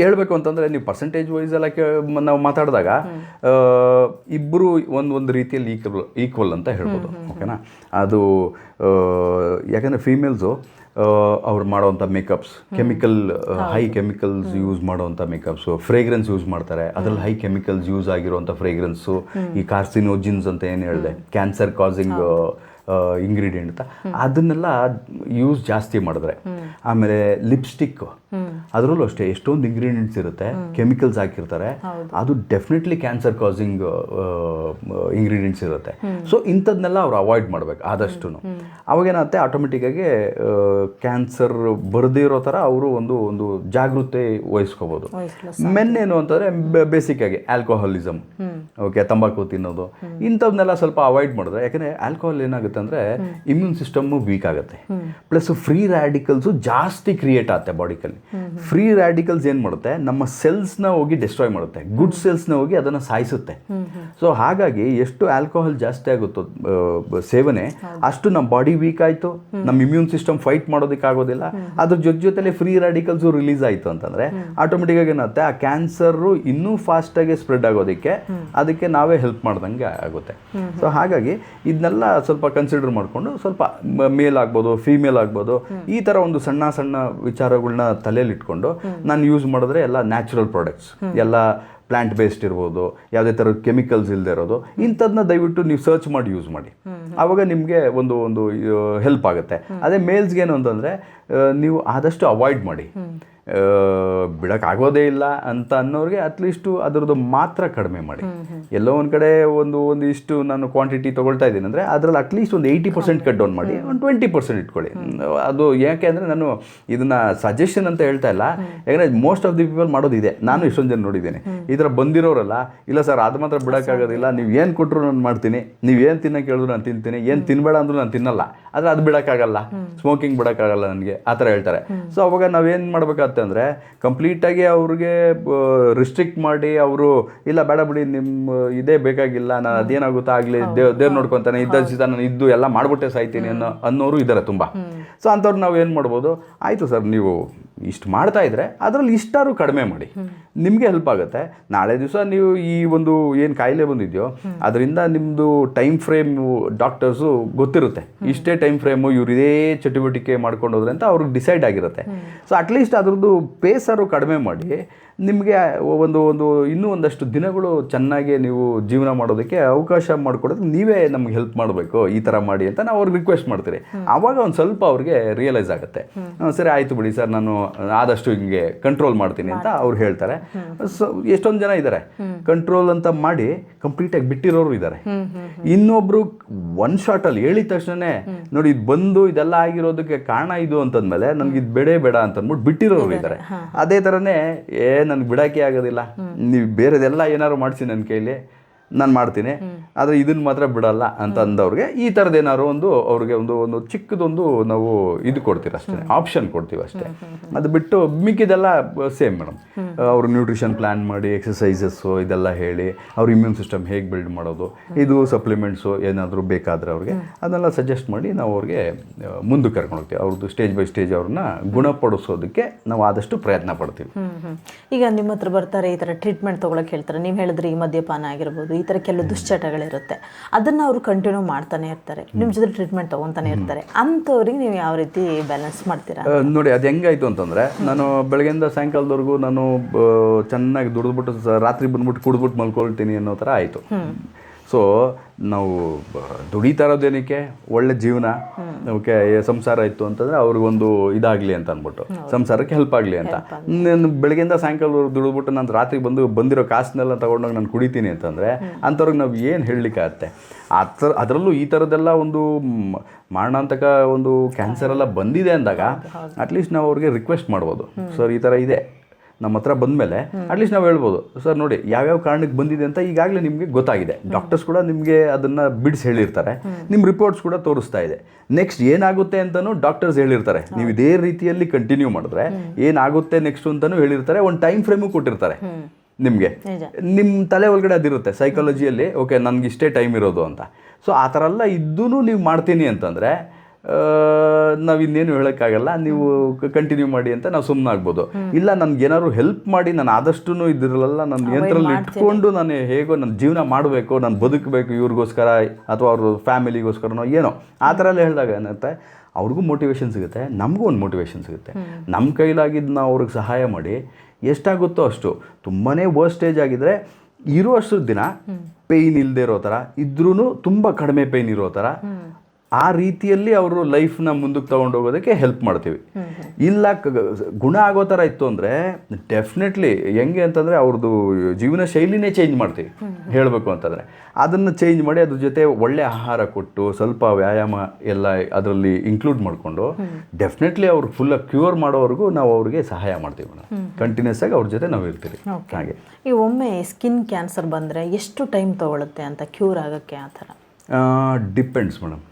ಹೇಳಬೇಕು ಅಂತಂದರೆ ನೀವು ಪರ್ಸೆಂಟೇಜ್ ವೈಸ್ ಎಲ್ಲ ಕೇ ನಾವು ಮಾತಾಡಿದಾಗ ಇಬ್ಬರು ಒಂದು ಒಂದು ರೀತಿಯಲ್ಲಿ ಈಕ್ವಲ್ ಈಕ್ವಲ್ ಅಂತ ಹೇಳ್ಬೋದು. ಓಕೆನಾ ಅದು ಯಾಕಂದರೆ ಫೀಮೇಲ್ಸು ಅವ್ರು ಮಾಡೋವಂಥ makeups chemical high chemicals use ಮಾಡುವಂಥ ಮೇಕಪ್ಸು ಫ್ರೇಗ್ರೆನ್ಸ್ ಯೂಸ್ ಮಾಡ್ತಾರೆ. ಅದರಲ್ಲಿ ಹೈ ಕೆಮಿಕಲ್ಸ್ ಯೂಸ್ ಆಗಿರುವಂಥ ಫ್ರೇಗ್ರೆನ್ಸು ಈ ಕಾರ್ಸಿನೋಜಿನ್ಸ್ ಅಂತ ಏನು ಹೇಳಿದೆ? ಕ್ಯಾನ್ಸರ್ ಕಾಸಿಂಗ್ ಇಂಗ್ರೀಡಿಯೆಂಟ್ ಅಂತ. ಅದನ್ನೆಲ್ಲ ಯೂಸ್ ಜಾಸ್ತಿ ಮಾಡಿದ್ರೆ. ಆಮೇಲೆ ಲಿಪ್ಸ್ಟಿಕ್ ಅದರಲ್ಲೂ ಅಷ್ಟೇ ಎಷ್ಟೊಂದು ಇಂಗ್ರೀಡಿಯೆಂಟ್ಸ್ ಇರುತ್ತೆ. ಕೆಮಿಕಲ್ಸ್ ಹಾಕಿರ್ತಾರೆ. ಅದು ಡೆಫಿನೆಟ್ಲಿ ಕ್ಯಾನ್ಸರ್ ಕಾಸಿಂಗ್ ಇಂಗ್ರೀಡಿಯೆಂಟ್ಸ್ ಇರುತ್ತೆ. ಸೊ ಇಂಥದ್ನೆಲ್ಲ ಅವ್ರು ಅವಾಯ್ಡ್ ಮಾಡ್ಬೇಕು ಆದಷ್ಟು ಅವಾಗೇನಾಗುತ್ತೆ ಆಟೋಮೆಟಿಕ್ಕಾಗಿ ಕ್ಯಾನ್ಸರ್ ಬರದೇ ಇರೋ ಥರ ಅವರು ಒಂದು ಒಂದು ಜಾಗೃತಿ ವಹಿಸ್ಕೋಬೋದು. ಮೆನ್ ಏನು ಅಂತಂದ್ರೆ ಬೇಸಿಕ್ ಆಗಿ ಆಲ್ಕೋಹಾಲಿಸಮ್ ಓಕೆ ತಂಬಾಕು ತಿನ್ನೋದು. ಇಂಥವ್ನೆಲ್ಲ ಸ್ವಲ್ಪ ಅವಾಯ್ಡ್ ಮಾಡಿದ್ರೆ ಯಾಕಂದ್ರೆ ಆಲ್ಕೋಹಾಲ್ ಏನಾಗುತ್ತೆ ಅಂದರೆ ಇಮ್ಯೂನ್ ಸಿಸ್ಟಮ್ಮು ವೀಕ್ ಆಗುತ್ತೆ. ಪ್ಲಸ್ ಫ್ರೀ ರ್ಯಾಡಿಕಲ್ಸು ಜಾಸ್ತಿ ಕ್ರಿಯೇಟ್ ಆಗುತ್ತೆ ಬಾಡಿಕಲ್ಲಿ ಫ್ರೀ ರ್ಯಾಡಿಕಲ್ಸ್ ಏನು ಮಾಡುತ್ತೆ? ನಮ್ಮ ಸೆಲ್ಸ್ನ ಹೋಗಿ ಡಿಸ್ಟ್ರಾಯ್ ಮಾಡುತ್ತೆ. ಗುಡ್ ಸೆಲ್ಸ್ನ ಹೋಗಿ ಅದನ್ನು ಸಾಯಿಸುತ್ತೆ. ಸೊ ಹಾಗಾಗಿ ಎಷ್ಟು ಆಲ್ಕೋಹಾಲ್ ಜಾಸ್ತಿ ಆಗುತ್ತೋ ಸೇವನೆ ಅಷ್ಟು ನಮ್ಮ ಬಾಡಿ ವೀಕ್ ಆಯಿತು. ನಮ್ಮ ಇಮ್ಯೂನ್ ಸಿಸ್ಟಮ್ ಫೈಟ್ ಮಾಡೋದಕ್ಕೆ ಆಗೋದಿಲ್ಲ. ಅದ್ರ ಜೊತೆ ಜೊತೆಲಿ ಫ್ರೀ ರ್ಯಾಡಿಕಲ್ಸು ರಿಲೀಸ್ ಆಯಿತು ಅಂತಂದರೆ ಆಟೋಮೆಟಿಕ್ಕಾಗಿ ಏನಾಗುತ್ತೆ? ಆ ಕ್ಯಾನ್ಸರು ಇನ್ನೂ ಫಾಸ್ಟಾಗಿ ಸ್ಪ್ರೆಡ್ ಆಗೋದಕ್ಕೆ ಅದಕ್ಕೆ ನಾವೇ ಹೆಲ್ಪ್ ಮಾಡ್ದಂಗೆ ಆಗುತ್ತೆ. ಸೊ ಹಾಗಾಗಿ ಇದನ್ನೆಲ್ಲ ಸ್ವಲ್ಪ ಕನ್ಸಿಡರ್ ಮಾಡಿಕೊಂಡು ಸ್ವಲ್ಪ ಮೇಲ್ ಆಗ್ಬೋದು ಫೀಮೇಲ್ ಆಗ್ಬೋದು, ಈ ಥರ ಒಂದು ಸಣ್ಣ ಸಣ್ಣ ವಿಚಾರಗಳನ್ನ ತಲೆಯಲ್ಲಿ ಇಟ್ಕೊಂಡು ನಾನು ಯೂಸ್ ಮಾಡಿದ್ರೆ ಎಲ್ಲ ನ್ಯಾಚುರಲ್ ಪ್ರಾಡಕ್ಟ್ಸ್ ಎಲ್ಲ ಪ್ಲಾಂಟ್ ಬೇಸ್ಡ್ ಇರ್ಬೋದು, ಯಾವುದೇ ಥರ ಕೆಮಿಕಲ್ಸ್ ಇಲ್ಲದೆ ಇರೋದು ಇಂಥದನ್ನ ದಯವಿಟ್ಟು ನೀವು ಸರ್ಚ್ ಮಾಡಿ ಯೂಸ್ ಮಾಡಿ. ಆವಾಗ ನಿಮಗೆ ಒಂದು ಒಂದು ಹೆಲ್ಪ್ ಆಗುತ್ತೆ. ಅದೇ ಮೇಲ್ಸ್ಗೆ ಏನು ಅಂತಂದರೆ ನೀವು ಆದಷ್ಟು ಅವಾಯ್ಡ್ ಮಾಡಿ. ಬಿಡೋಕ್ಕಾಗೋದೇ ಇಲ್ಲ ಅಂತ ಅನ್ನೋರಿಗೆ ಅಟ್ಲೀಸ್ಟು ಅದರದ್ದು ಮಾತ್ರ ಕಡಿಮೆ ಮಾಡಿ. ಎಲ್ಲೋ ಒಂದು ಕಡೆ ಒಂದು ಒಂದಿಷ್ಟು ನಾನು ಕ್ವಾಂಟಿಟಿ ತೊಗೊಳ್ತಾ ಇದ್ದೀನಿ ಅಂದರೆ ಅದರಲ್ಲಿ ಅಟ್ಲೀಸ್ಟ್ ಒಂದು ಏಯ್ಟಿ ಪರ್ಸೆಂಟ್ ಕಟ್ ಡೌನ್ ಮಾಡಿ ಒಂದು ಟ್ವೆಂಟಿ ಪರ್ಸೆಂಟ್ ಇಟ್ಕೊಳ್ಳಿ. ಅದು ಯಾಕೆ ಅಂದರೆ ನಾನು ಇದನ್ನ ಸಜೆಷನ್ ಅಂತ ಹೇಳ್ತಾ ಇಲ್ಲ. ಯಾಕಂದರೆ ಮೋಸ್ಟ್ ಆಫ್ ದಿ ಪೀಪಲ್ ಮಾಡೋದಿದೆ ನಾನು ಇಷ್ಟೊಂದು ಜನ ನೋಡಿದ್ದೀನಿ. ಈ ಥರ ಬಂದಿರೋರಲ್ಲ ಇಲ್ಲ ಸರ್ ಅದು ಮಾತ್ರ ಬಿಡೋಕ್ಕಾಗೋದಿಲ್ಲ ನೀವು ಏನು ಕೊಟ್ಟರು ನಾನು ಮಾಡ್ತೀನಿ ನೀವು ಏನು ತಿನ್ನೋಕೆ ಹೇಳಿದ್ರು ನಾನು ತಿಂತೀನಿ ಏನು ತಿನ್ಬೇಡ ಅಂದ್ರೂ ನಾನು ತಿನ್ನಲ್ಲ. ಆದರೆ ಅದು ಬಿಡೋಕ್ಕಾಗಲ್ಲ. ಸ್ಮೋಕಿಂಗ್ ಬಿಡೋಕ್ಕಾಗಲ್ಲ ನನಗೆ. ಆ ಥರ ಹೇಳ್ತಾರೆ. ಸೊ ಅವಾಗ ನಾವೇನು ಮಾಡ್ಬೇಕಾಗತ್ತೆ? ಅಂದರೆ ಕಂಪ್ಲೀಟಾಗಿ ಅವ್ರಿಗೆ ರಿಸ್ಟ್ರಿಕ್ಟ್ ಮಾಡಿ ಅವರು ಇಲ್ಲ ಬೇಡ ಬಿಡಿ ನಿಮ್ಮ ಇದೇ ಬೇಕಾಗಿಲ್ಲ ನಾನು ಅದೇನಾಗುತ್ತಾ ಆಗಲಿ ದೇವ್ ದೇವ್ರು ನೋಡ್ಕೊತಾನೆ ಇದ್ದ ಸೀತ ನಾನು ಇದ್ದು ಎಲ್ಲ ಮಾಡಿಬಿಟ್ಟೆ ಸಾಯ್ತೀನಿ ಅನ್ನೋ ಅನ್ನೋರು ಇದ್ದಾರೆ ತುಂಬ. ಸೊ ಅಂಥವ್ರು ನಾವು ಏನು ಮಾಡ್ಬೋದು? ಆಯಿತು ಸರ್ ನೀವು ಇಷ್ಟು ಮಾಡ್ತಾ ಇದ್ರೆ ಅದರಲ್ಲಿ ಇಷ್ಟಾರು ಕಡಿಮೆ ಮಾಡಿ. ನಿಮಗೆ ಹೆಲ್ಪ್ ಆಗುತ್ತೆ. ನಾಳೆ ದಿವಸ ನೀವು ಈ ಒಂದು ಏನು ಕಾಯಿಲೆ ಬಂದಿದೆಯೋ ಅದರಿಂದ ನಿಮ್ಮದು ಟೈಮ್ ಫ್ರೇಮ್ ಡಾಕ್ಟರ್ಸು ಗೊತ್ತಿರುತ್ತೆ. ಇಷ್ಟೇ ಟೈಮ್ ಫ್ರೇಮು ಇವ್ರು ಇದೇ ಚಟುವಟಿಕೆ ಮಾಡ್ಕೊಂಡು ಹೋದ್ರೆ ಅಂತ ಅವ್ರಿಗೆ ಡಿಸೈಡ್ ಆಗಿರುತ್ತೆ. ಸೊ ಅಟ್ಲೀಸ್ಟ್ ಅದ್ರದ್ದು ಪೇಸರು ಕಡಿಮೆ ಮಾಡಿ ನಿಮಗೆ ಒಂದು ಒಂದು ಇನ್ನೂ ಒಂದಷ್ಟು ದಿನಗಳು ಚೆನ್ನಾಗಿ ನೀವು ಜೀವನ ಮಾಡೋದಕ್ಕೆ ಅವಕಾಶ ಮಾಡಿಕೊಡೋದು ನೀವೇ ನಮ್ಗೆ ಹೆಲ್ಪ್ ಮಾಡಬೇಕು. ಈ ಥರ ಮಾಡಿ ಅಂತ ನಾವು ಅವ್ರಿಗೆ ರಿಕ್ವೆಸ್ಟ್ ಮಾಡ್ತೀರಿ. ಆವಾಗ ಒಂದು ಸ್ವಲ್ಪ ಅವ್ರಿಗೆ ರಿಯಲೈಸ್ ಆಗುತ್ತೆ. ಸರಿ ಆಯಿತು ಬಿಡಿ ಸರ್ ನಾನು ಆದಷ್ಟು ಹಿಂಗೆ ಕಂಟ್ರೋಲ್ ಮಾಡ್ತೀನಿ ಅಂತ ಅವ್ರು ಹೇಳ್ತಾರೆ. ಸೊ ಎಷ್ಟೊಂದು ಜನ ಇದ್ದಾರೆ ಕಂಟ್ರೋಲ್ ಅಂತ ಮಾಡಿ ಕಂಪ್ಲೀಟಾಗಿ ಬಿಟ್ಟಿರೋರು ಇದ್ದಾರೆ ಇನ್ನೊಬ್ರು ಒನ್ ಶಾಟಲ್ಲಿ ಹೇಳಿದ ತಕ್ಷಣನೇ ನೋಡಿ ಇದು ಬಂದು ಇದೆಲ್ಲ ಆಗಿರೋದಕ್ಕೆ ಕಾರಣ ಇದು ಅಂತಂದ್ಮೇಲೆ ನನಗೆ ಇದು ಬೇಡ ಬೇಡ ಅಂತ ಅಂದ್ಬಿಟ್ಟು ಬಿಟ್ಟಿರೋರು ಇದ್ದಾರೆ ಅದೇ ಥರನೇ ಏ ನನಗೆ ಬಿಡೋಕ್ಕೆ ಆಗೋದಿಲ್ಲ. ನೀವು ಬೇರೆದೆಲ್ಲ ಏನಾದ್ರು ಮಾಡಿಸಿ ನನ್ನ ಕೈಲಿ. ನಾನು ಮಾಡ್ತೀನಿ. ಆದರೆ ಇದನ್ನು ಮಾತ್ರ ಬಿಡಲ್ಲ ಅಂತ ಅಂದವ್ರಿಗೆ ಈ ಥರದ್ದು ಏನಾದ್ರು ಒಂದು ಅವ್ರಿಗೆ ಒಂದು ಒಂದು ಚಿಕ್ಕದೊಂದು ನಾವು ಇದು ಕೊಡ್ತೀವಿ ಅಷ್ಟೇ ಆಪ್ಷನ್ ಕೊಡ್ತೀವಿ ಅಷ್ಟೇ. ಅದು ಬಿಟ್ಟು ಮಿಕ್ಕಿದೆಲ್ಲ ಸೇಮ್ ಮೇಡಮ್ ಅವರು ನ್ಯೂಟ್ರಿಷನ್ ಪ್ಲ್ಯಾನ್ ಮಾಡಿ ಎಕ್ಸಸೈಸಸ್ಸು ಇದೆಲ್ಲ ಹೇಳಿ ಅವ್ರ ಇಮ್ಯೂನ್ ಸಿಸ್ಟಮ್ ಹೇಗೆ ಬಿಲ್ಡ್ ಮಾಡೋದು ಇದು ಸಪ್ಲಿಮೆಂಟ್ಸು ಏನಾದರೂ ಬೇಕಾದರೆ ಅವ್ರಿಗೆ ಅದನ್ನೆಲ್ಲ ಸಜೆಸ್ಟ್ ಮಾಡಿ ನಾವು ಅವ್ರಿಗೆ ಮುಂದೆ ಮುಂದಕ್ಕೆ ಕರ್ಕೊಂಡು ಹೋಗ್ತೀವಿ. ಅವ್ರದ್ದು ಸ್ಟೇಜ್ ಬೈ ಸ್ಟೇಜ್ ಅವ್ರನ್ನ ಗುಣಪಡಿಸೋದಕ್ಕೆ ನಾವು ಆದಷ್ಟು ಪ್ರಯತ್ನ ಪಡ್ತೀವಿ. ಈಗ ನಿಮ್ಮ ಹತ್ರ ಬರ್ತಾರೆ ಈ ಥರ ಟ್ರೀಟ್ಮೆಂಟ್ ತೊಗೊಳಕ್ಕೆ ಹೇಳ್ತಾರೆ. ನೀವು ಹೇಳಿದ್ರಿ ಈ ಮದ್ಯಪಾನ ಆಗಿರ್ಬೋದು ಈ ಥರ ಕೆಲವು ದುಶ್ಚಟಗಳಿರುತ್ತೆ. ಅದನ್ನು ಅವರು ಕಂಟಿನ್ಯೂ ಮಾಡ್ತಾನೆ ಇರ್ತಾರೆ. ನಿಮ್ಮ ಜೊತೆ ಟ್ರೀಟ್ಮೆಂಟ್ ತೊಗೊತಾನೆ ಇರ್ತಾರೆ. ಅಂಥವ್ರಿಗೆ ನೀವು ಯಾವ ರೀತಿ ಬ್ಯಾಲೆನ್ಸ್ ಮಾಡ್ತೀರಾ? ನೋಡಿ ಅದು ಹೆಂಗಾಯ್ತು ಅಂತಂದರೆ ನಾನು ಬೆಳಗ್ಗೆಯಿಂದ ಸಾಯಂಕಾಲದವರೆಗೂ ನಾನು ಚೆನ್ನಾಗಿ ದುಡಿದ್ಬಿಟ್ಟು ರಾತ್ರಿ ಬಂದ್ಬಿಟ್ಟು ಕುಡಿದ್ಬಿಟ್ಟು ಮಲ್ಕೊಳ್ತೀನಿ ಅನ್ನೋ ಥರ ಆಯಿತು. ಸೊ ನಾವು ದುಡಿತಾ ಇರೋದೇನಕ್ಕೆ ಒಳ್ಳೆ ಜೀವನ. ಓಕೆ ಸಂಸಾರ ಇತ್ತು ಅಂತಂದರೆ ಅವ್ರಿಗೊಂದು ಇದಾಗಲಿ ಅಂತ ಅಂದ್ಬಿಟ್ಟು ಸಂಸಾರಕ್ಕೆ ಹೆಲ್ಪ್ ಆಗಲಿ ಅಂತ. ನಾನು ಬೆಳಗ್ಗೆಯಿಂದ ಸಾಯಂಕಾಲ ದುಡಿದ್ಬಿಟ್ಟು ನಾನು ರಾತ್ರಿ ಬಂದು ಬಂದಿರೋ ಕಾಸನ್ನೆಲ್ಲ ತಗೊಂಡೋಗಿ ನಾನು ಕುಡಿತೀನಿ ಅಂತಂದರೆ ಅಂಥವ್ರಿಗೆ ನಾವು ಏನು ಹೇಳಲಿಕ್ಕಾಗತ್ತೆ? ಆ ಥರ ಅದರಲ್ಲೂ ಈ ಥರದ್ದೆಲ್ಲ ಒಂದು ಮಾರಣಾಂತಕ ಒಂದು ಕ್ಯಾನ್ಸರ್ ಎಲ್ಲ ಬಂದಿದೆ ಅಂದಾಗ ಅಟ್ಲೀಸ್ಟ್ ನಾವು ಅವ್ರಿಗೆ ರಿಕ್ವೆಸ್ಟ್ ಮಾಡ್ಬೋದು. ಸರ್ ಈ ಥರ ಇದೆ. ನಮ್ಮ ಹತ್ರ ಬಂದಮೇಲೆ ಅಟ್ಲೀಸ್ಟ್ ನಾವು ಹೇಳ್ಬೋದು ಸರ್ ನೋಡಿ ಯಾವ್ಯಾವ ಕಾರಣಕ್ಕೆ ಬಂದಿದೆ ಅಂತ ಈಗಾಗಲೇ ನಿಮಗೆ ಗೊತ್ತಾಗಿದೆ. ಡಾಕ್ಟರ್ಸ್ ಕೂಡ ನಿಮಗೆ ಅದನ್ನು ಬಿಡಿಸಿ ಹೇಳಿರ್ತಾರೆ. ನಿಮ್ಮ ರಿಪೋರ್ಟ್ಸ್ ಕೂಡ ತೋರಿಸ್ತಾ ಇದೆ. ನೆಕ್ಸ್ಟ್ ಏನಾಗುತ್ತೆ ಅಂತಲೂ ಡಾಕ್ಟರ್ಸ್ ಹೇಳಿರ್ತಾರೆ. ನೀವು ಇದೇ ರೀತಿಯಲ್ಲಿ ಕಂಟಿನ್ಯೂ ಮಾಡಿದ್ರೆ ಏನಾಗುತ್ತೆ ನೆಕ್ಸ್ಟ್ ಅಂತಲೂ ಹೇಳಿರ್ತಾರೆ. ಒಂದು ಟೈಮ್ ಫ್ರೇಮು ಕೊಟ್ಟಿರ್ತಾರೆ ನಿಮಗೆ. ನಿಮ್ಮ ತಲೆ ಒಳಗಡೆ ಅದಿರುತ್ತೆ ಸೈಕಾಲಜಿಯಲ್ಲಿ ಓಕೆ ನನಗೆ ಇಷ್ಟೇ ಟೈಮ್ ಇರೋದು ಅಂತ. ಸೊ ಆ ಥರ ಎಲ್ಲ ಇದ್ದೂ ನೀವು ಮಾಡ್ತೀನಿ ಅಂತಂದರೆ ನಾವು ಇನ್ನೇನು ಹೇಳೋಕ್ಕಾಗಲ್ಲ ನೀವು ಕಂಟಿನ್ಯೂ ಮಾಡಿ ಅಂತ ನಾವು ಸುಮ್ಮನಾಗ್ಬೋದು ಇಲ್ಲ ನನ್ಗೆ ಏನಾದ್ರು ಹೆಲ್ಪ್ ಮಾಡಿ ನಾನು ಆದಷ್ಟು ಇದ್ರಲ್ಲ ನನ್ನ ಯಂತ್ರದಲ್ಲಿ ಇಟ್ಕೊಂಡು ನಾನು ಹೇಗೋ ನನ್ನ ಜೀವನ ಮಾಡಬೇಕು ನಾನು ಬದುಕಬೇಕು ಇವ್ರಿಗೋಸ್ಕರ ಅಥವಾ ಅವ್ರ ಫ್ಯಾಮಿಲಿಗೋಸ್ಕರನೋ ಏನೋ. ಆ ಥರ ಎಲ್ಲ ಹೇಳಿದಾಗ ಏನಂತೆ ಅವ್ರಿಗೂ ಮೋಟಿವೇಶನ್ ಸಿಗುತ್ತೆ ನಮಗೂ ಒಂದು ಮೋಟಿವೇಶನ್ ಸಿಗುತ್ತೆ. ನಮ್ಮ ಕೈಲಾಗಿದ್ದು ನಾವು ಅವ್ರಿಗೆ ಸಹಾಯ ಮಾಡಿ ಎಷ್ಟಾಗುತ್ತೋ ಅಷ್ಟು ತುಂಬಾ ವರ್ಸ್ಟ್ ಸ್ಟೇಜ್ ಆಗಿದ್ರೆ ಇರೋ ಅಷ್ಟು ದಿನ ಪೇಯ್ನ್ ಇಲ್ಲದೆ ಇರೋ ಥರ ಇದ್ರೂ ತುಂಬ ಕಡಿಮೆ ಪೇಯ್ನ್ ಇರೋ ಥರ ಆ ರೀತಿಯಲ್ಲಿ ಅವರು ಲೈಫ್ನ ಮುಂದಕ್ಕೆ ತೊಗೊಂಡು ಹೋಗೋದಕ್ಕೆ ಹೆಲ್ಪ್ ಮಾಡ್ತೀವಿ. ಇಲ್ಲ ಗುಣ ಆಗೋ ಥರ ಇತ್ತು ಅಂದರೆ ಡೆಫಿನೆಟ್ಲಿ ಹೆಂಗೆ ಅಂತಂದರೆ ಅವ್ರದ್ದು ಜೀವನ ಶೈಲಿನೇ ಚೇಂಜ್ ಮಾಡ್ತೀವಿ. ಹೇಳಬೇಕು ಅಂತಂದರೆ. ಅದನ್ನು ಚೇಂಜ್ ಮಾಡಿ ಅದ್ರ ಜೊತೆ ಒಳ್ಳೆ ಆಹಾರ ಕೊಟ್ಟು ಸ್ವಲ್ಪ ವ್ಯಾಯಾಮ ಎಲ್ಲ ಅದರಲ್ಲಿ ಇನ್ಕ್ಲೂಡ್ ಮಾಡಿಕೊಂಡು ಡೆಫಿನೆಟ್ಲಿ ಅವ್ರು ಫುಲ್ ಕ್ಯೂರ್ ಮಾಡೋವರೆಗೂ ನಾವು ಅವ್ರಿಗೆ ಸಹಾಯ ಮಾಡ್ತೀವಿ ಮೇಡಮ್ ಕಂಟಿನ್ಯೂಸ್ ಆಗಿ ಅವ್ರ ಜೊತೆ ನಾವು ಇರ್ತೀವಿ. ಹಾಗೆ. ಈ ಒಮ್ಮೆ ಸ್ಕಿನ್ ಕ್ಯಾನ್ಸರ್ ಬಂದರೆ ಎಷ್ಟು ಟೈಮ್ ತೊಗೊಳುತ್ತೆ ಅಂತ ಕ್ಯೂರ್ ಆಗೋಕ್ಕೆ ಆ ಥರ? ಡಿಪೆಂಡ್ಸ್ ಮೇಡಮ್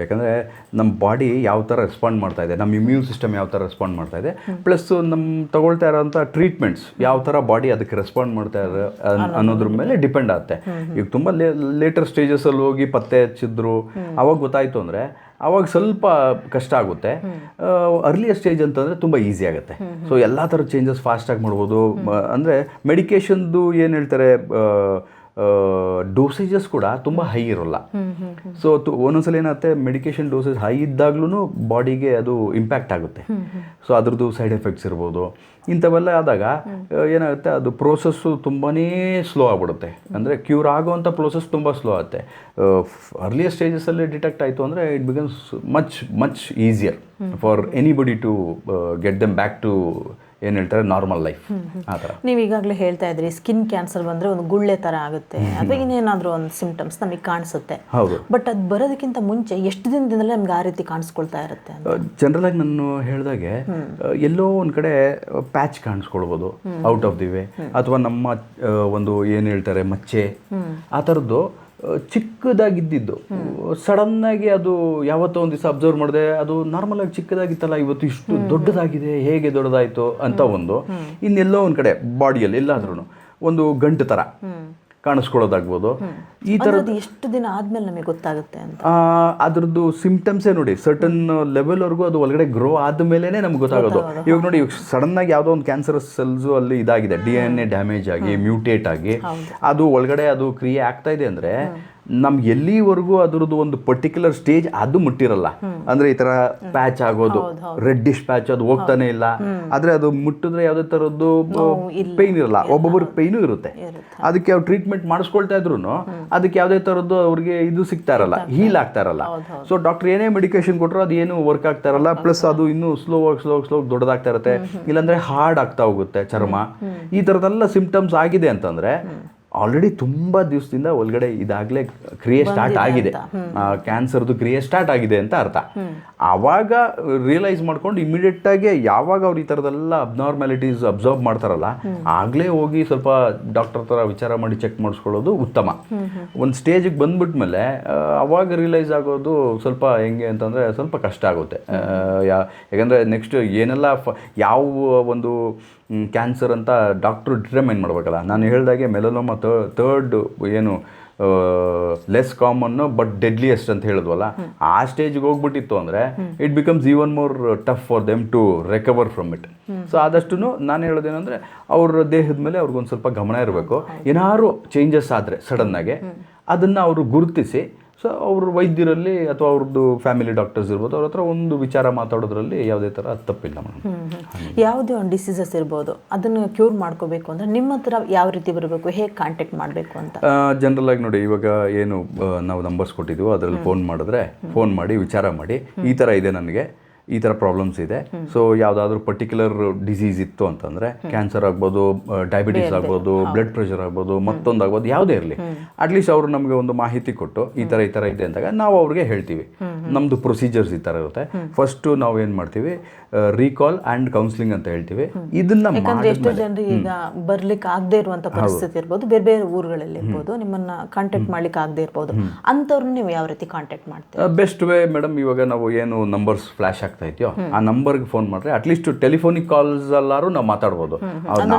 ಯಾಕಂದರೆ ನಮ್ಮ ಬಾಡಿ ಯಾವ ಥರ ರೆಸ್ಪಾಂಡ್ ಮಾಡ್ತಾ ಇದೆ ನಮ್ಮ ಇಮ್ಯೂನ್ ಸಿಸ್ಟಮ್ ಯಾವ ಥರ ರೆಸ್ಪಾಂಡ್ ಮಾಡ್ತಾ ಇದೆ ಪ್ಲಸ್ ನಮ್ಮ ತಗೊಳ್ತಾ ಇರೋಂಥ ಟ್ರೀಟ್ಮೆಂಟ್ಸ್ ಯಾವ ಥರ ಬಾಡಿ ಅದಕ್ಕೆ ರೆಸ್ಪಾಂಡ್ ಮಾಡ್ತಾ ಇದೆ ಅನ್- ಅನ್ನೋದ್ರ ಮೇಲೆ ಡಿಪೆಂಡ್ ಆಗುತ್ತೆ ಈಗ ತುಂಬ ಲೇಟರ್ ಸ್ಟೇಜಸಲ್ಲಿ ಹೋಗಿ ಪತ್ತೆ ಹಚ್ಚಿದ್ರು ಅವಾಗ ಗೊತ್ತಾಯಿತು ಅಂದರೆ ಅವಾಗ ಸ್ವಲ್ಪ ಕಷ್ಟ ಆಗುತ್ತೆ. ಅರ್ಲಿಯರ್ ಸ್ಟೇಜ್ ಅಂತಂದರೆ ತುಂಬ ಈಸಿ ಆಗುತ್ತೆ. ಸೊ ಎಲ್ಲ ಥರ ಚೇಂಜಸ್ ಫಾಸ್ಟಾಗಿ ಮಾಡ್ಬೋದು. ಅಂದರೆ ಮೆಡಿಕೇಷನ್ದು ಏನು ಹೇಳ್ತಾರೆ ಡೋಸೇಜಸ್ ಕೂಡ ತುಂಬ ಹೈ ಇರೋಲ್ಲ. ಸೊ ಒಂದೊಂದ್ಸಲ ಏನಾಗುತ್ತೆ ಮೆಡಿಕೇಶನ್ ಡೋಸೇಜ್ ಹೈ ಇದ್ದಾಗ್ಲೂ ಬಾಡಿಗೆ ಅದು ಇಂಪ್ಯಾಕ್ಟ್ ಆಗುತ್ತೆ. ಸೊ ಅದ್ರದ್ದು ಸೈಡ್ ಎಫೆಕ್ಟ್ಸ್ ಇರ್ಬೋದು. ಇಂಥವೆಲ್ಲ ಆದಾಗ ಏನಾಗುತ್ತೆ ಅದು ಪ್ರೋಸೆಸ್ಸು ತುಂಬಾ ಸ್ಲೋ ಆಗ್ಬಿಡುತ್ತೆ. ಅಂದರೆ ಕ್ಯೂರ್ ಆಗುವಂಥ ಪ್ರೋಸೆಸ್ ತುಂಬ ಸ್ಲೋ ಆಗುತ್ತೆ. ಅರ್ಲಿಯರ್ ಸ್ಟೇಜಸಲ್ಲಿ ಡಿಟೆಕ್ಟ್ ಆಯಿತು ಅಂದರೆ it becomes much much easier for anybody to get them back to ಏನು ಹೇಳ್ತಾರೆ? ನಾರ್ಮಲ್ ಲೈಫ್ ಆ ಥರ. ನೀವು ಈಗಾಗಲೇ ಹೇಳ್ತಾ ಇದ್ರಿ ಸ್ಕಿನ್ ಕ್ಯಾನ್ಸರ್ ಬಂದ್ರೆ ಒಂದು ಗುಳ್ಳೆ ತರ ಆಗುತ್ತೆ. ಅಥವಾ ಇನ್ನೇನಾದ್ರೂ ಒಂದು ಸಿಂಪ್ಟಮ್ಸ್ ನಮಗೆ ಕಾಣಿಸುತ್ತೆ. ಹೌದು. ಬಟ್ ಅದು ಬರೋದಕ್ಕಿಂತ ಮುಂಚೆ ಎಷ್ಟು ದಿನದಿಂದಲೇ ನಮ್ಗೆ ಆ ರೀತಿ ಕಾಣಿಸ್ಕೊಳ್ತಾ ಇರುತ್ತೆ ಜನರಲ್ ಆಗಿ ನಾನು ಹೇಳಿದಾಗೆ ಎಲ್ಲೋ ಒಂದ್ ಕಡೆ ಪ್ಯಾಚ್ ಕಾಣಿಸ್ಕೊಳ್ಬೋದು. ಔಟ್ ಆಫ್ ದಿ ವೇ ಅಥವಾ ನಮ್ಮ ಒಂದು ಏನು ಹೇಳ್ತಾರೆ ಮಚ್ಚೆ. ಆ ಥರದ್ದು ಆ, ಚಿಕ್ಕದಾಗಿದ್ದಿದ್ದು. ಸಡನ್ ಆಗಿ ಅದು ಯಾವತ್ತೋ ಒಂದು ದಿವಸ ಅಬ್ಸರ್ವ್ ಮಾಡಿದೆ ಅದು ನಾರ್ಮಲ್ ಆಗಿ ಚಿಕ್ಕದಾಗಿತ್ತಲ್ಲ ಇವತ್ತು ಇಷ್ಟು ದೊಡ್ಡದಾಗಿದೆ ಹೇಗೆ ದೊಡ್ಡದಾಯಿತು ಅಂತ ಒಂದು. ಇನ್ನೆಲ್ಲೋ ಒಂದು ಕಡೆ ಬಾಡಿಯಲ್ಲಿ ಎಲ್ಲಾದ್ರೂ ಒಂದು ಗಂಟು ಥರ ಕಾಣಿಸ್ಕೊಳ್ಳೋದಾಗ್ಬೋದು. ಈ ಥರದ್ದು ಎಷ್ಟು ದಿನ ಆದ್ಮೇಲೆ ನಮಗೆ ಗೊತ್ತಾಗುತ್ತೆ ಅಂತ? ಅದ್ರದ್ದು ಸಿಂಪ್ಟಮ್ಸೇ ನೋಡಿ ಸರ್ಟನ್ ಲೆವೆಲ್ವರೆಗೂ ಅದು ಒಳಗಡೆ ಗ್ರೋ ಆದ್ಮೇಲೆ ನಮ್ಗೆ ಗೊತ್ತಾಗೋದು. ಇವಾಗ ನೋಡಿ ಸಡನ್ ಆಗಿ ಯಾವುದೋ ಒಂದು ಕ್ಯಾನ್ಸರ್ ಸೆಲ್ಸ್ ಅಲ್ಲಿ ಇದಾಗಿದೆ ಡಿ ಎನ್ ಎ ಡ್ಯಾಮೇಜ್ ಆಗಿ ಮ್ಯೂಟೇಟ್ ಆಗಿ ಅದು ಒಳಗಡೆ ಅದು ಕ್ರಿಯೆ ಆಗ್ತಾ ಇದೆ ಅಂದ್ರೆ ನಮ್ಗೆ ಎಲ್ಲಿವರೆಗೂ ಅದ್ರದ್ದು ಒಂದು ಪರ್ಟಿಕ್ಯುಲರ್ ಸ್ಟೇಜ್ ಅದು ಮುಟ್ಟಿರಲ್ಲ. ಅಂದ್ರೆ ಈ ತರ ಪ್ಯಾಚ್ ಆಗೋದು ರೆಡ್ಡಿಶ್ ಪ್ಯಾಚ್ ಅದು ಹೋಗ್ತಾನೆ ಇಲ್ಲ. ಆದ್ರೆ ಅದು ಮುಟ್ಟಿದ್ರೆ ಯಾವ್ದೇ ತರದ್ದು ಪೈನ್ ಇರಲ್ಲ. ಒಬ್ಬೊಬ್ಬರಿಗೆ ಪೈನು ಇರುತ್ತೆ. ಅದಕ್ಕೆ ಅವ್ರು ಟ್ರೀಟ್ಮೆಂಟ್ ಮಾಡಿಸ್ಕೊಳ್ತಾ ಇದ್ರು ಅದಕ್ಕೆ ಯಾವ್ದೇ ತರದ್ದು ಅವ್ರಿಗೆ ಇದು ಸಿಗ್ತಾ ಇರಲ್ಲ. ಹೀಲ್ ಆಗ್ತಾ ಇರಲ್ಲ. ಸೊ ಡಾಕ್ಟರ್ ಏನೇ ಮೆಡಿಕೇಶನ್ ಕೊಟ್ಟರು ಅದು ಏನು ವರ್ಕ್ ಆಗ್ತಾ ಇರಲ್ಲ. ಪ್ಲಸ್ ಅದು ಇನ್ನೂ ಸ್ಲೋ ಆಗಿ ಸ್ಲೋ ಸ್ಲೋ ದೊಡ್ಡದಾಗ್ತಾ ಇರುತ್ತೆ. ಇಲ್ಲಾಂದ್ರೆ ಹಾರ್ಡ್ ಆಗ್ತಾ ಹೋಗುತ್ತೆ ಚರ್ಮ. ಈ ತರದೆಲ್ಲ ಸಿಂಪ್ಟಮ್ಸ್ ಆಗಿದೆ ಅಂತಂದ್ರೆ ಆಲ್ರೆಡಿ ತುಂಬ ದಿವಸದಿಂದ ಒಳಗಡೆ ಇದಾಗಲೇ ಕ್ರಿಯೆ ಸ್ಟಾರ್ಟ್ ಆಗಿದೆ. ಕ್ಯಾನ್ಸರ್ದು ಕ್ರಿಯೆ ಸ್ಟಾರ್ಟ್ ಆಗಿದೆ ಅಂತ ಅರ್ಥ. ಆವಾಗ ರಿಯಲೈಸ್ ಮಾಡ್ಕೊಂಡು ಇಮಿಡಿಯೇಟ್ ಆಗಿ ಯಾವಾಗ ಅವ್ರು ಈ ಥರದೆಲ್ಲ ಅಬ್ನಾರ್ಮ್ಯಾಲಿಟೀಸ್ ಅಬ್ಸರ್ವ್ ಮಾಡ್ತಾರಲ್ಲ ಆಗಲೇ ಹೋಗಿ ಸ್ವಲ್ಪ ಡಾಕ್ಟರ್ ಥರ ವಿಚಾರ ಮಾಡಿ ಚೆಕ್ ಮಾಡಿಸ್ಕೊಳ್ಳೋದು ಉತ್ತಮ. ಒಂದು ಸ್ಟೇಜಿಗೆ ಬಂದ್ಬಿಟ್ಮೇಲೆ ಅವಾಗ ರಿಯಲೈಸ್ ಆಗೋದು ಸ್ವಲ್ಪ ಹೆಂಗೆ ಅಂತಂದರೆ ಸ್ವಲ್ಪ ಕಷ್ಟ ಆಗುತ್ತೆ. ಯಾಕಂದರೆ ನೆಕ್ಸ್ಟ್ ಏನೆಲ್ಲ ಫ ಯಾವ ಒಂದು ಕ್ಯಾನ್ಸರ್ ಅಂತ ಡಾಕ್ಟ್ರು ಡಿಟರ್ಮೈನ್ ಮಾಡಬೇಕಲ್ಲ. ನಾನು ಹೇಳ್ದಾಗೆ ಮೆಲನೋಮ ಥರ್ಡ್ ಏನು ಲೆಸ್ ಕಾಮನ್ನು ಬಟ್ ಡೆಡ್ಲಿಯೆಸ್ಟ್ ಅಂತ ಹೇಳಿದ್ವಲ್ಲ, ಆ ಸ್ಟೇಜ್ಗೆ ಹೋಗ್ಬಿಟ್ಟಿತ್ತು ಅಂದರೆ it becomes even more tough for them to recover from it so ಆದಷ್ಟು ನಾನು ಹೇಳೋದೇನೆಂದರೆ ಅವ್ರ ದೇಹದ ಮೇಲೆ ಅವ್ರಿಗೊಂದು ಸ್ವಲ್ಪ ಗಮನ ಇರಬೇಕು. ಏನಾದ್ರು ಚೇಂಜಸ್ ಆದರೆ ಸಡನ್ನಾಗಿ ಅದನ್ನು ಅವರು ಗುರುತಿಸಿ ಸೊ ಅವ್ರ ವೈದ್ಯರಲ್ಲಿ ಅಥವಾ ಅವ್ರದ್ದು ಫ್ಯಾಮಿಲಿ ಡಾಕ್ಟರ್ಸ್ ಇರ್ಬೋದು ಅವ್ರ ಹತ್ರ ಒಂದು ವಿಚಾರ ಮಾತಾಡೋದ್ರಲ್ಲಿ ಯಾವುದೇ ಥರ ತಪ್ಪಿಲ್ಲ ಮೇಡಮ್. ಯಾವುದೇ ಒಂದು ಡಿಸೀಸಸ್ ಇರ್ಬೋದು ಅದನ್ನು ಕ್ಯೂರ್ ಮಾಡ್ಕೋಬೇಕು ಅಂದರೆ ನಿಮ್ಮ ಹತ್ರ ಯಾವ ರೀತಿ ಬರಬೇಕು ಹೇಗೆ ಕಾಂಟ್ಯಾಕ್ಟ್ ಮಾಡಬೇಕು ಅಂತ? ಜನರಲ್ ಆಗಿ ನೋಡಿ ಇವಾಗ ಏನು ನಾವು ನಂಬರ್ಸ್ ಕೊಟ್ಟಿದ್ದೀವೋ ಅದರಲ್ಲಿ ಫೋನ್ ಮಾಡಿದ್ರೆ ಫೋನ್ ಮಾಡಿ ವಿಚಾರ ಮಾಡಿ ಈ ಥರ ಇದೆ ನನಗೆ. ಈ ಥರ ಪ್ರಾಬ್ಲಮ್ಸ್ ಇದೆ. ಸೊ ಯಾವುದಾದ್ರೂ ಪರ್ಟಿಕ್ಯುಲರ್ ಡಿಸೀಸ್ ಇತ್ತು ಅಂತಂದರೆ ಕ್ಯಾನ್ಸರ್ ಆಗ್ಬೋದು ಡಯಾಬಿಟೀಸ್ ಆಗ್ಬೋದು ಬ್ಲಡ್ ಪ್ರೆಷರ್ ಆಗ್ಬೋದು ಮತ್ತೊಂದು ಆಗ್ಬೋದು ಯಾವುದೇ ಇರಲಿ. ಅಟ್ಲೀಸ್ಟ್ ಅವರು ನಮಗೆ ಒಂದು ಮಾಹಿತಿ ಕೊಟ್ಟು ಈ ಥರ ಈ ಥರ ಇದೆ ಅಂದಾಗ ನಾವು ಅವ್ರಿಗೆ ಹೇಳ್ತೀವಿ. ನಮ್ಮದು ಪ್ರೊಸೀಜರ್ಸ್ ಈ ಥರ ಇರುತ್ತೆ. ಫಸ್ಟು ನಾವು ಏನು ಮಾಡ್ತೀವಿ ರೀಕಾಲ್ ಅಂಡ್ ಕೌನ್ಸಿಲಿಂಗ್ ಅಂತ ಹೇಳ್ತೀವಿ. ಇದನ್ನ ಯಾಕಂದ್ರೆ ಎಷ್ಟೋ ಜನರಿಗೆ ಈಗ ಬರ್ಲಿಕ್ಕೆ ಆಗದೆ ಇರುವಂತ ಪರಿಸ್ಥಿತಿ ಇರ್ಬೋದು ಬೇರೆ ಬೇರೆ ಊರುಗಳಲ್ಲಿ ಇರ್ಬೋದು ನಿಮ್ಮನ್ನ ಕಾಂಟ್ಯಾಕ್ಟ್ ಮಾಡ್ಲಿಕ್ಕೆ ಆಗದೆ ಇರ್ಬೋದು. ಅಂಥವ್ರನ್ನ ನೀವು ಯಾವ ರೀತಿ ಕಾಂಟ್ಯಾಕ್ಟ್ ಮಾಡ್ತೀವಿ ಬೆಸ್ಟ್ ವೇ ಮೇಡಮ್ ಇವಾಗ ನಾವು ಏನು ನಂಬರ್ಸ್ ಫ್ಲಾಶ್ ಆಗ್ತಾ ಇದೆಯೋ ಆ ನಂಬರ್ಗೆ ಫೋನ್ ಮಾಡಿದ್ರೆ ಅಟ್ಲೀಸ್ಟ್ ಟೆಲಿಫೋನಿಕ್ ಕಾಲ್ಸ್ ಅಲ್ಲಾರು ನಾವು ಮಾತಾಡ್ಬೋದು.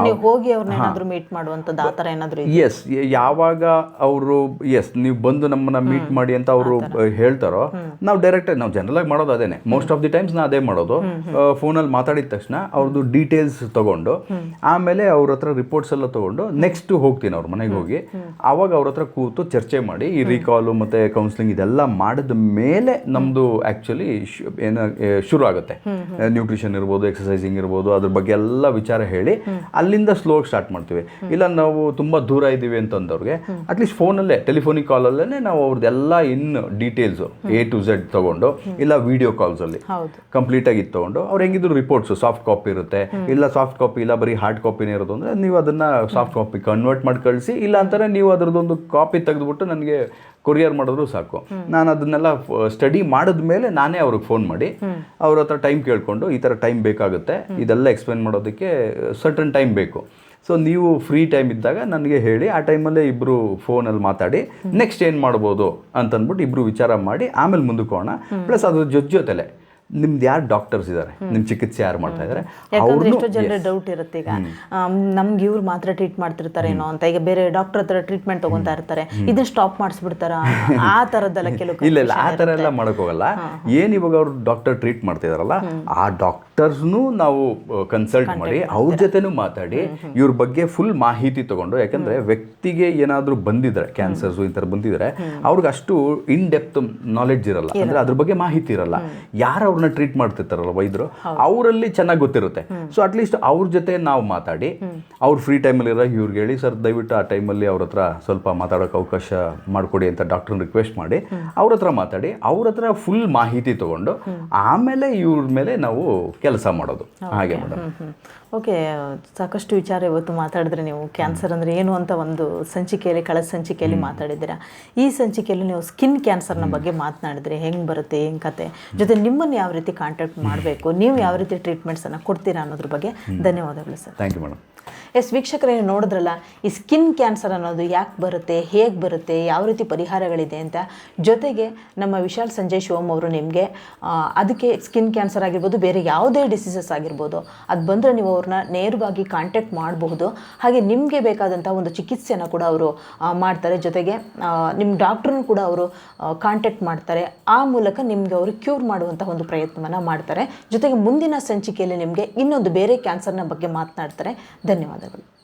ನೀವು ಹೋಗಿ ಅವ್ರನ್ನ ಏನಾದ್ರೂ ಮೀಟ್ ಮಾಡುವಂತದ್ದು ಆ ಥರ ಏನಾದ್ರು ಎಸ್ ಯಾವಾಗ ಅವರು ಎಸ್ ನೀವು ಬಂದು ನಮ್ಮನ್ನ ಮೀಟ್ ಮಾಡಿ ಅಂತ ಅವರು ಹೇಳ್ತಾರೋ ನಾವು ಡೈರೆಕ್ಟ್ ನಾವು ಜನರಲ್ ಆಗಿ ಮಾಡೋದು ಅದೇನೆ. ಮೋಸ್ಟ್ ಆಫ್ ದಿ ಟೈಮ್ಸ್ ನಾ ಅದೇ ಮಾಡೋದು. ಫೋನಲ್ಲಿ ಮಾತಾಡಿದ ತಕ್ಷಣ ಅವ್ರದ್ದು ಡೀಟೇಲ್ಸ್ ತಗೊಂಡು ಆಮೇಲೆ ಅವ್ರ ಹತ್ರ ರಿಪೋರ್ಟ್ಸ್ ಎಲ್ಲ ತಗೊಂಡು ನೆಕ್ಸ್ಟ್ ಹೋಗ್ತೀನಿ ಅವ್ರ ಮನೆಗೆ ಹೋಗಿ. ಅವಾಗ ಅವ್ರ ಹತ್ರ ಕೂತು ಚರ್ಚೆ ಮಾಡಿ ಈ ರೀಕಾಲು ಮತ್ತೆ ಕೌನ್ಸಿಲಿಂಗ್ ಇದೆಲ್ಲ ಮಾಡಿದ ಮೇಲೆ ನಮ್ದು ಆಕ್ಚುಲಿ ಏನು ಶುರು ಆಗುತ್ತೆ. ನ್ಯೂಟ್ರಿಷನ್ ಇರ್ಬೋದು ಎಕ್ಸಸೈಸಿಂಗ್ ಇರ್ಬೋದು ಅದ್ರ ಬಗ್ಗೆ ಎಲ್ಲ ವಿಚಾರ ಹೇಳಿ ಅಲ್ಲಿಂದ ಸ್ಲೋ ಸ್ಟಾರ್ಟ್ ಮಾಡ್ತೀವಿ. ಇಲ್ಲ ನಾವು ತುಂಬಾ ದೂರ ಇದ್ದೀವಿ ಅಂತಂದವ್ರಿಗೆ ಅಟ್ಲೀಸ್ಟ್ ಫೋನಲ್ಲೇ ಟೆಲಿಫೋನಿಕ್ ಕಾಲಲ್ಲೇ ನಾವು ಅವ್ರದ್ದೆಲ್ಲ in details A to Z ತಗೊಂಡು ಇಲ್ಲ ವಿಡಿಯೋ ಕಾಲ್ಸಲ್ಲಿ ಕಂಪ್ಲೀಟಾಗಿ ಕಂಪ್ಲೀಟ್ ಆಗಿ ತಗೊಂಡು ಅವ್ರು ಹೆಂಗಿದ್ರು ರಿಪೋರ್ಟ್ಸ್ ಸಾಫ್ಟ್ ಕಾಪಿ ಇರುತ್ತೆ. ಇಲ್ಲ ಸಾಫ್ಟ್ ಕಾಪಿ ಇಲ್ಲ ಬರೀ ಹಾರ್ಡ್ ಕಾಪಿನೇ ಇರೋದು ಅಂದ್ರೆ ನೀವು ಅದನ್ನ ಸಾಫ್ಟ್ ಕಾಪಿ ಕನ್ವರ್ಟ್ ಮಾಡಿ ಕಳಿಸಿ ಇಲ್ಲ ಅಂತಾರೆ ನೀವು ಅದರದ್ದೊಂದು ಕಾಪಿ ತೆಗೆದುಬಿಟ್ಟು ನನಗೆ ಕೊರಿಯರ್ ಮಾಡಿದ್ರು ಸಾಕು. ನಾನು ಅದನ್ನೆಲ್ಲ ಸ್ಟಡಿ ಮಾಡಿದ ಮೇಲೆ ನಾನೇ ಅವ್ರಿಗೆ ಫೋನ್ ಮಾಡಿ ಅವ್ರ ಹತ್ರ ಟೈಮ್ ಕೇಳ್ಕೊಂಡು ಈ ಥರ ಟೈಮ್ ಬೇಕಾಗುತ್ತೆ ಇದೆಲ್ಲ ಎಕ್ಸ್ಪ್ಲೇನ್ ಮಾಡೋದಕ್ಕೆ ಸರ್ಟನ್ ಟೈಮ್ ಬೇಕು. ಸೊ ನೀವು ಫ್ರೀ ಟೈಮ್ ಇದ್ದಾಗ ನನಗೆ ಹೇಳಿ ಆ ಟೈಮಲ್ಲೇ ಇಬ್ಬರು ಫೋನಲ್ಲಿ ಮಾತಾಡಿ ನೆಕ್ಸ್ಟ್ ಏನು ಮಾಡ್ಬೋದು ಅಂತಂದ್ಬಿಟ್ಟು ಇಬ್ಬರು ವಿಚಾರ ಮಾಡಿ ಆಮೇಲೆ ಮುಂದಕ್ಕೆ ಹೋಗೋಣ. ಪ್ಲಸ್ ಅದ್ರ ಜೊತೆ ಜೊತೆಲೆ ನಿಮ್ದು ಯಾರು ಡಾಕ್ಟರ್ಸ್ ಇದ್ದಾರೆ ನಿಮ್ಮ ಚಿಕಿತ್ಸೆ ಯಾರು ಮಾಡ್ತಾ ಇದ್ದಾರೆ ಯಾಕಂದ್ರೆ ಎಷ್ಟೋ ಜನರ ಡೌಟ್ ಇರುತ್ತೆ ಈಗ. ನಮ್ಗೆ ಇವ್ರು ಮಾತ್ರ ಟ್ರೀಟ್ ಮಾಡ್ತಿರ್ತಾರೇನೋ ಅಂತ. ಈಗ ಬೇರೆ ಡಾಕ್ಟರ್ ಹತ್ರ ಟ್ರೀಟ್ಮೆಂಟ್ ತಗೊಂತಾ ಇರ್ತಾರೆ. ಇದನ್ನ ಸ್ಟಾಪ್ ಮಾಡಿಸ್ಬಿಡ್ತಾರ? ಆ ಥರದ್ದೆಲ್ಲ ಕೆಲವು ಇಲ್ಲ ಇಲ್ಲ. ಆ ಥರ ಎಲ್ಲ ಮಾಡಕ್ ಹೋಗಲ್ಲ. ಏನು ಇವಾಗ ಅವ್ರು ಡಾಕ್ಟರ್ ಟ್ರೀಟ್ ಮಾಡ್ತಿದಾರಲ್ಲ ಆ ಡಾಕ್ಟರ್ಸ್ನು ನಾವು ಕನ್ಸಲ್ಟ್ ಮಾಡಿ ಅವ್ರ ಜೊತೆನೂ ಮಾತಾಡಿ ಇವ್ರ ಬಗ್ಗೆ ಫುಲ್ ಮಾಹಿತಿ ತಗೊಂಡು ಯಾಕಂದ್ರೆ ವ್ಯಕ್ತಿಗೆ ಏನಾದರೂ ಬಂದಿದ್ರೆ ಕ್ಯಾನ್ಸರ್ಸು ಈ ಥರ ಬಂದಿದ್ರೆ ಅವ್ರಿಗೆ ಅಷ್ಟು ಇನ್ ಡೆಪ್ತ್ ನಾಲೆಡ್ಜ್ ಇರಲ್ಲ. ಅಂದ್ರೆ ಅದ್ರ ಬಗ್ಗೆ ಮಾಹಿತಿ ಇರಲ್ಲ. ಯಾರು ಅವ್ರನ್ನ ಟ್ರೀಟ್ ಮಾಡ್ತಿರ್ತಾರಲ್ಲ ವೈದ್ಯರು? ಅವರಲ್ಲಿ ಚೆನ್ನಾಗಿ ಗೊತ್ತಿರುತ್ತೆ. ಸೊ ಅಟ್ಲೀಸ್ಟ್ ಅವ್ರ ಜೊತೆ ನಾವು ಮಾತಾಡಿ ಅವ್ರು ಫ್ರೀ ಟೈಮಲ್ಲಿ ಇರೋ ಇವ್ರಿಗೆ ಹೇಳಿ ಸರ್ ದಯವಿಟ್ಟು ಆ ಟೈಮಲ್ಲಿ ಅವ್ರ ಹತ್ರ ಸ್ವಲ್ಪ ಮಾತಾಡೋಕೆ ಅವಕಾಶ ಮಾಡಿಕೊಡಿ ಅಂತ ಡಾಕ್ಟರ್ ರಿಕ್ವೆಸ್ಟ್ ಮಾಡಿ ಅವ್ರ ಹತ್ರ ಮಾತಾಡಿ ಅವ್ರ ಹತ್ರ ಫುಲ್ ಮಾಹಿತಿ ತಗೊಂಡು ಆಮೇಲೆ ಇವ್ರ ಮೇಲೆ ನಾವು ಕೆಲಸ ಮಾಡೋದು. ಹಾಗೆ ಮೇಡಮ್. ಓಕೆ ಸಾಕಷ್ಟು ವಿಚಾರ ಇವತ್ತು ಮಾತಾಡಿದ್ರೆ ನೀವು ಕ್ಯಾನ್ಸರ್ ಅಂದರೆ ಏನು ಅಂತ ಒಂದು ಸಂಚಿಕೆಯಲ್ಲಿ ಕಳೆದ ಸಂಚಿಕೆಯಲ್ಲಿ ಮಾತಾಡಿದ್ದೀರಾ? ಈ ಸಂಚಿಕೆಯಲ್ಲಿ ನೀವು ಸ್ಕಿನ್ ಕ್ಯಾನ್ಸರ್ನ ಬಗ್ಗೆ ಮಾತನಾಡಿದ್ರಿ ಹೆಂಗೆ ಬರುತ್ತೆ ಹೆಂಗೆ ಕತೆ? ಜೊತೆ ನಿಮ್ಮನ್ನು ಯಾವ ರೀತಿ ಕಾಂಟ್ಯಾಕ್ಟ್ ಮಾಡಬೇಕು ನೀವು ಯಾವ ರೀತಿ ಟ್ರೀಟ್ಮೆಂಟ್ಸನ್ನು ಕೊಡ್ತೀರಾ ಅನ್ನೋದ್ರ ಬಗ್ಗೆ ಧನ್ಯವಾದಗಳು sir. Thank you madam yes, ವೀಕ್ಷಕರೇ, ನೋಡಿದ್ರಲ್ಲ, ಈ ಸ್ಕಿನ್ ಕ್ಯಾನ್ಸರ್ ಅನ್ನೋದು ಯಾಕೆ ಬರುತ್ತೆ, ಹೇಗೆ ಬರುತ್ತೆ, ಯಾವ ರೀತಿ ಪರಿಹಾರಗಳಿದೆ ಅಂತ. ಜೊತೆಗೆ ನಮ್ಮ ವಿಶಾಲ್ ಸಂಜಯ್ ಶಿವಮ್ ಅವರು ನಿಮಗೆ ಅದಕ್ಕೆ ಸ್ಕಿನ್ ಕ್ಯಾನ್ಸರ್ ಆಗಿರ್ಬೋದು, ಬೇರೆ ಯಾವುದೇ ಡಿಸೀಸಸ್ ಆಗಿರ್ಬೋದು, ಅದು ಬಂದರೆ ನೀವು ಅವ್ರನ್ನ ನೇರವಾಗಿ ಕಾಂಟ್ಯಾಕ್ಟ್ ಮಾಡಬಹುದು. ಹಾಗೆ ನಿಮಗೆ ಬೇಕಾದಂಥ ಒಂದು ಚಿಕಿತ್ಸೆಯನ್ನು ಕೂಡ ಅವರು ಮಾಡ್ತಾರೆ. ಜೊತೆಗೆ ನಿಮ್ಮ ಡಾಕ್ಟ್ರನ್ನು ಕೂಡ ಅವರು ಕಾಂಟ್ಯಾಕ್ಟ್ ಮಾಡ್ತಾರೆ. ಆ ಮೂಲಕ ನಿಮಗೆ ಅವರು ಕ್ಯೂರ್ ಮಾಡುವಂಥ ಒಂದು ಪ್ರಯತ್ನವನ್ನು ಮಾಡ್ತಾರೆ. ಜೊತೆಗೆ ಮುಂದಿನ ಸಂಚಿಕೆಯಲ್ಲಿ ನಿಮಗೆ ಇನ್ನೊಂದು ಬೇರೆ ಕ್ಯಾನ್ಸರ್ನ ಬಗ್ಗೆ ಮಾತನಾಡ್ತಾರೆ. ಧನ್ಯವಾದಗಳು ಥ್ಯಾಂಕ್ ಯು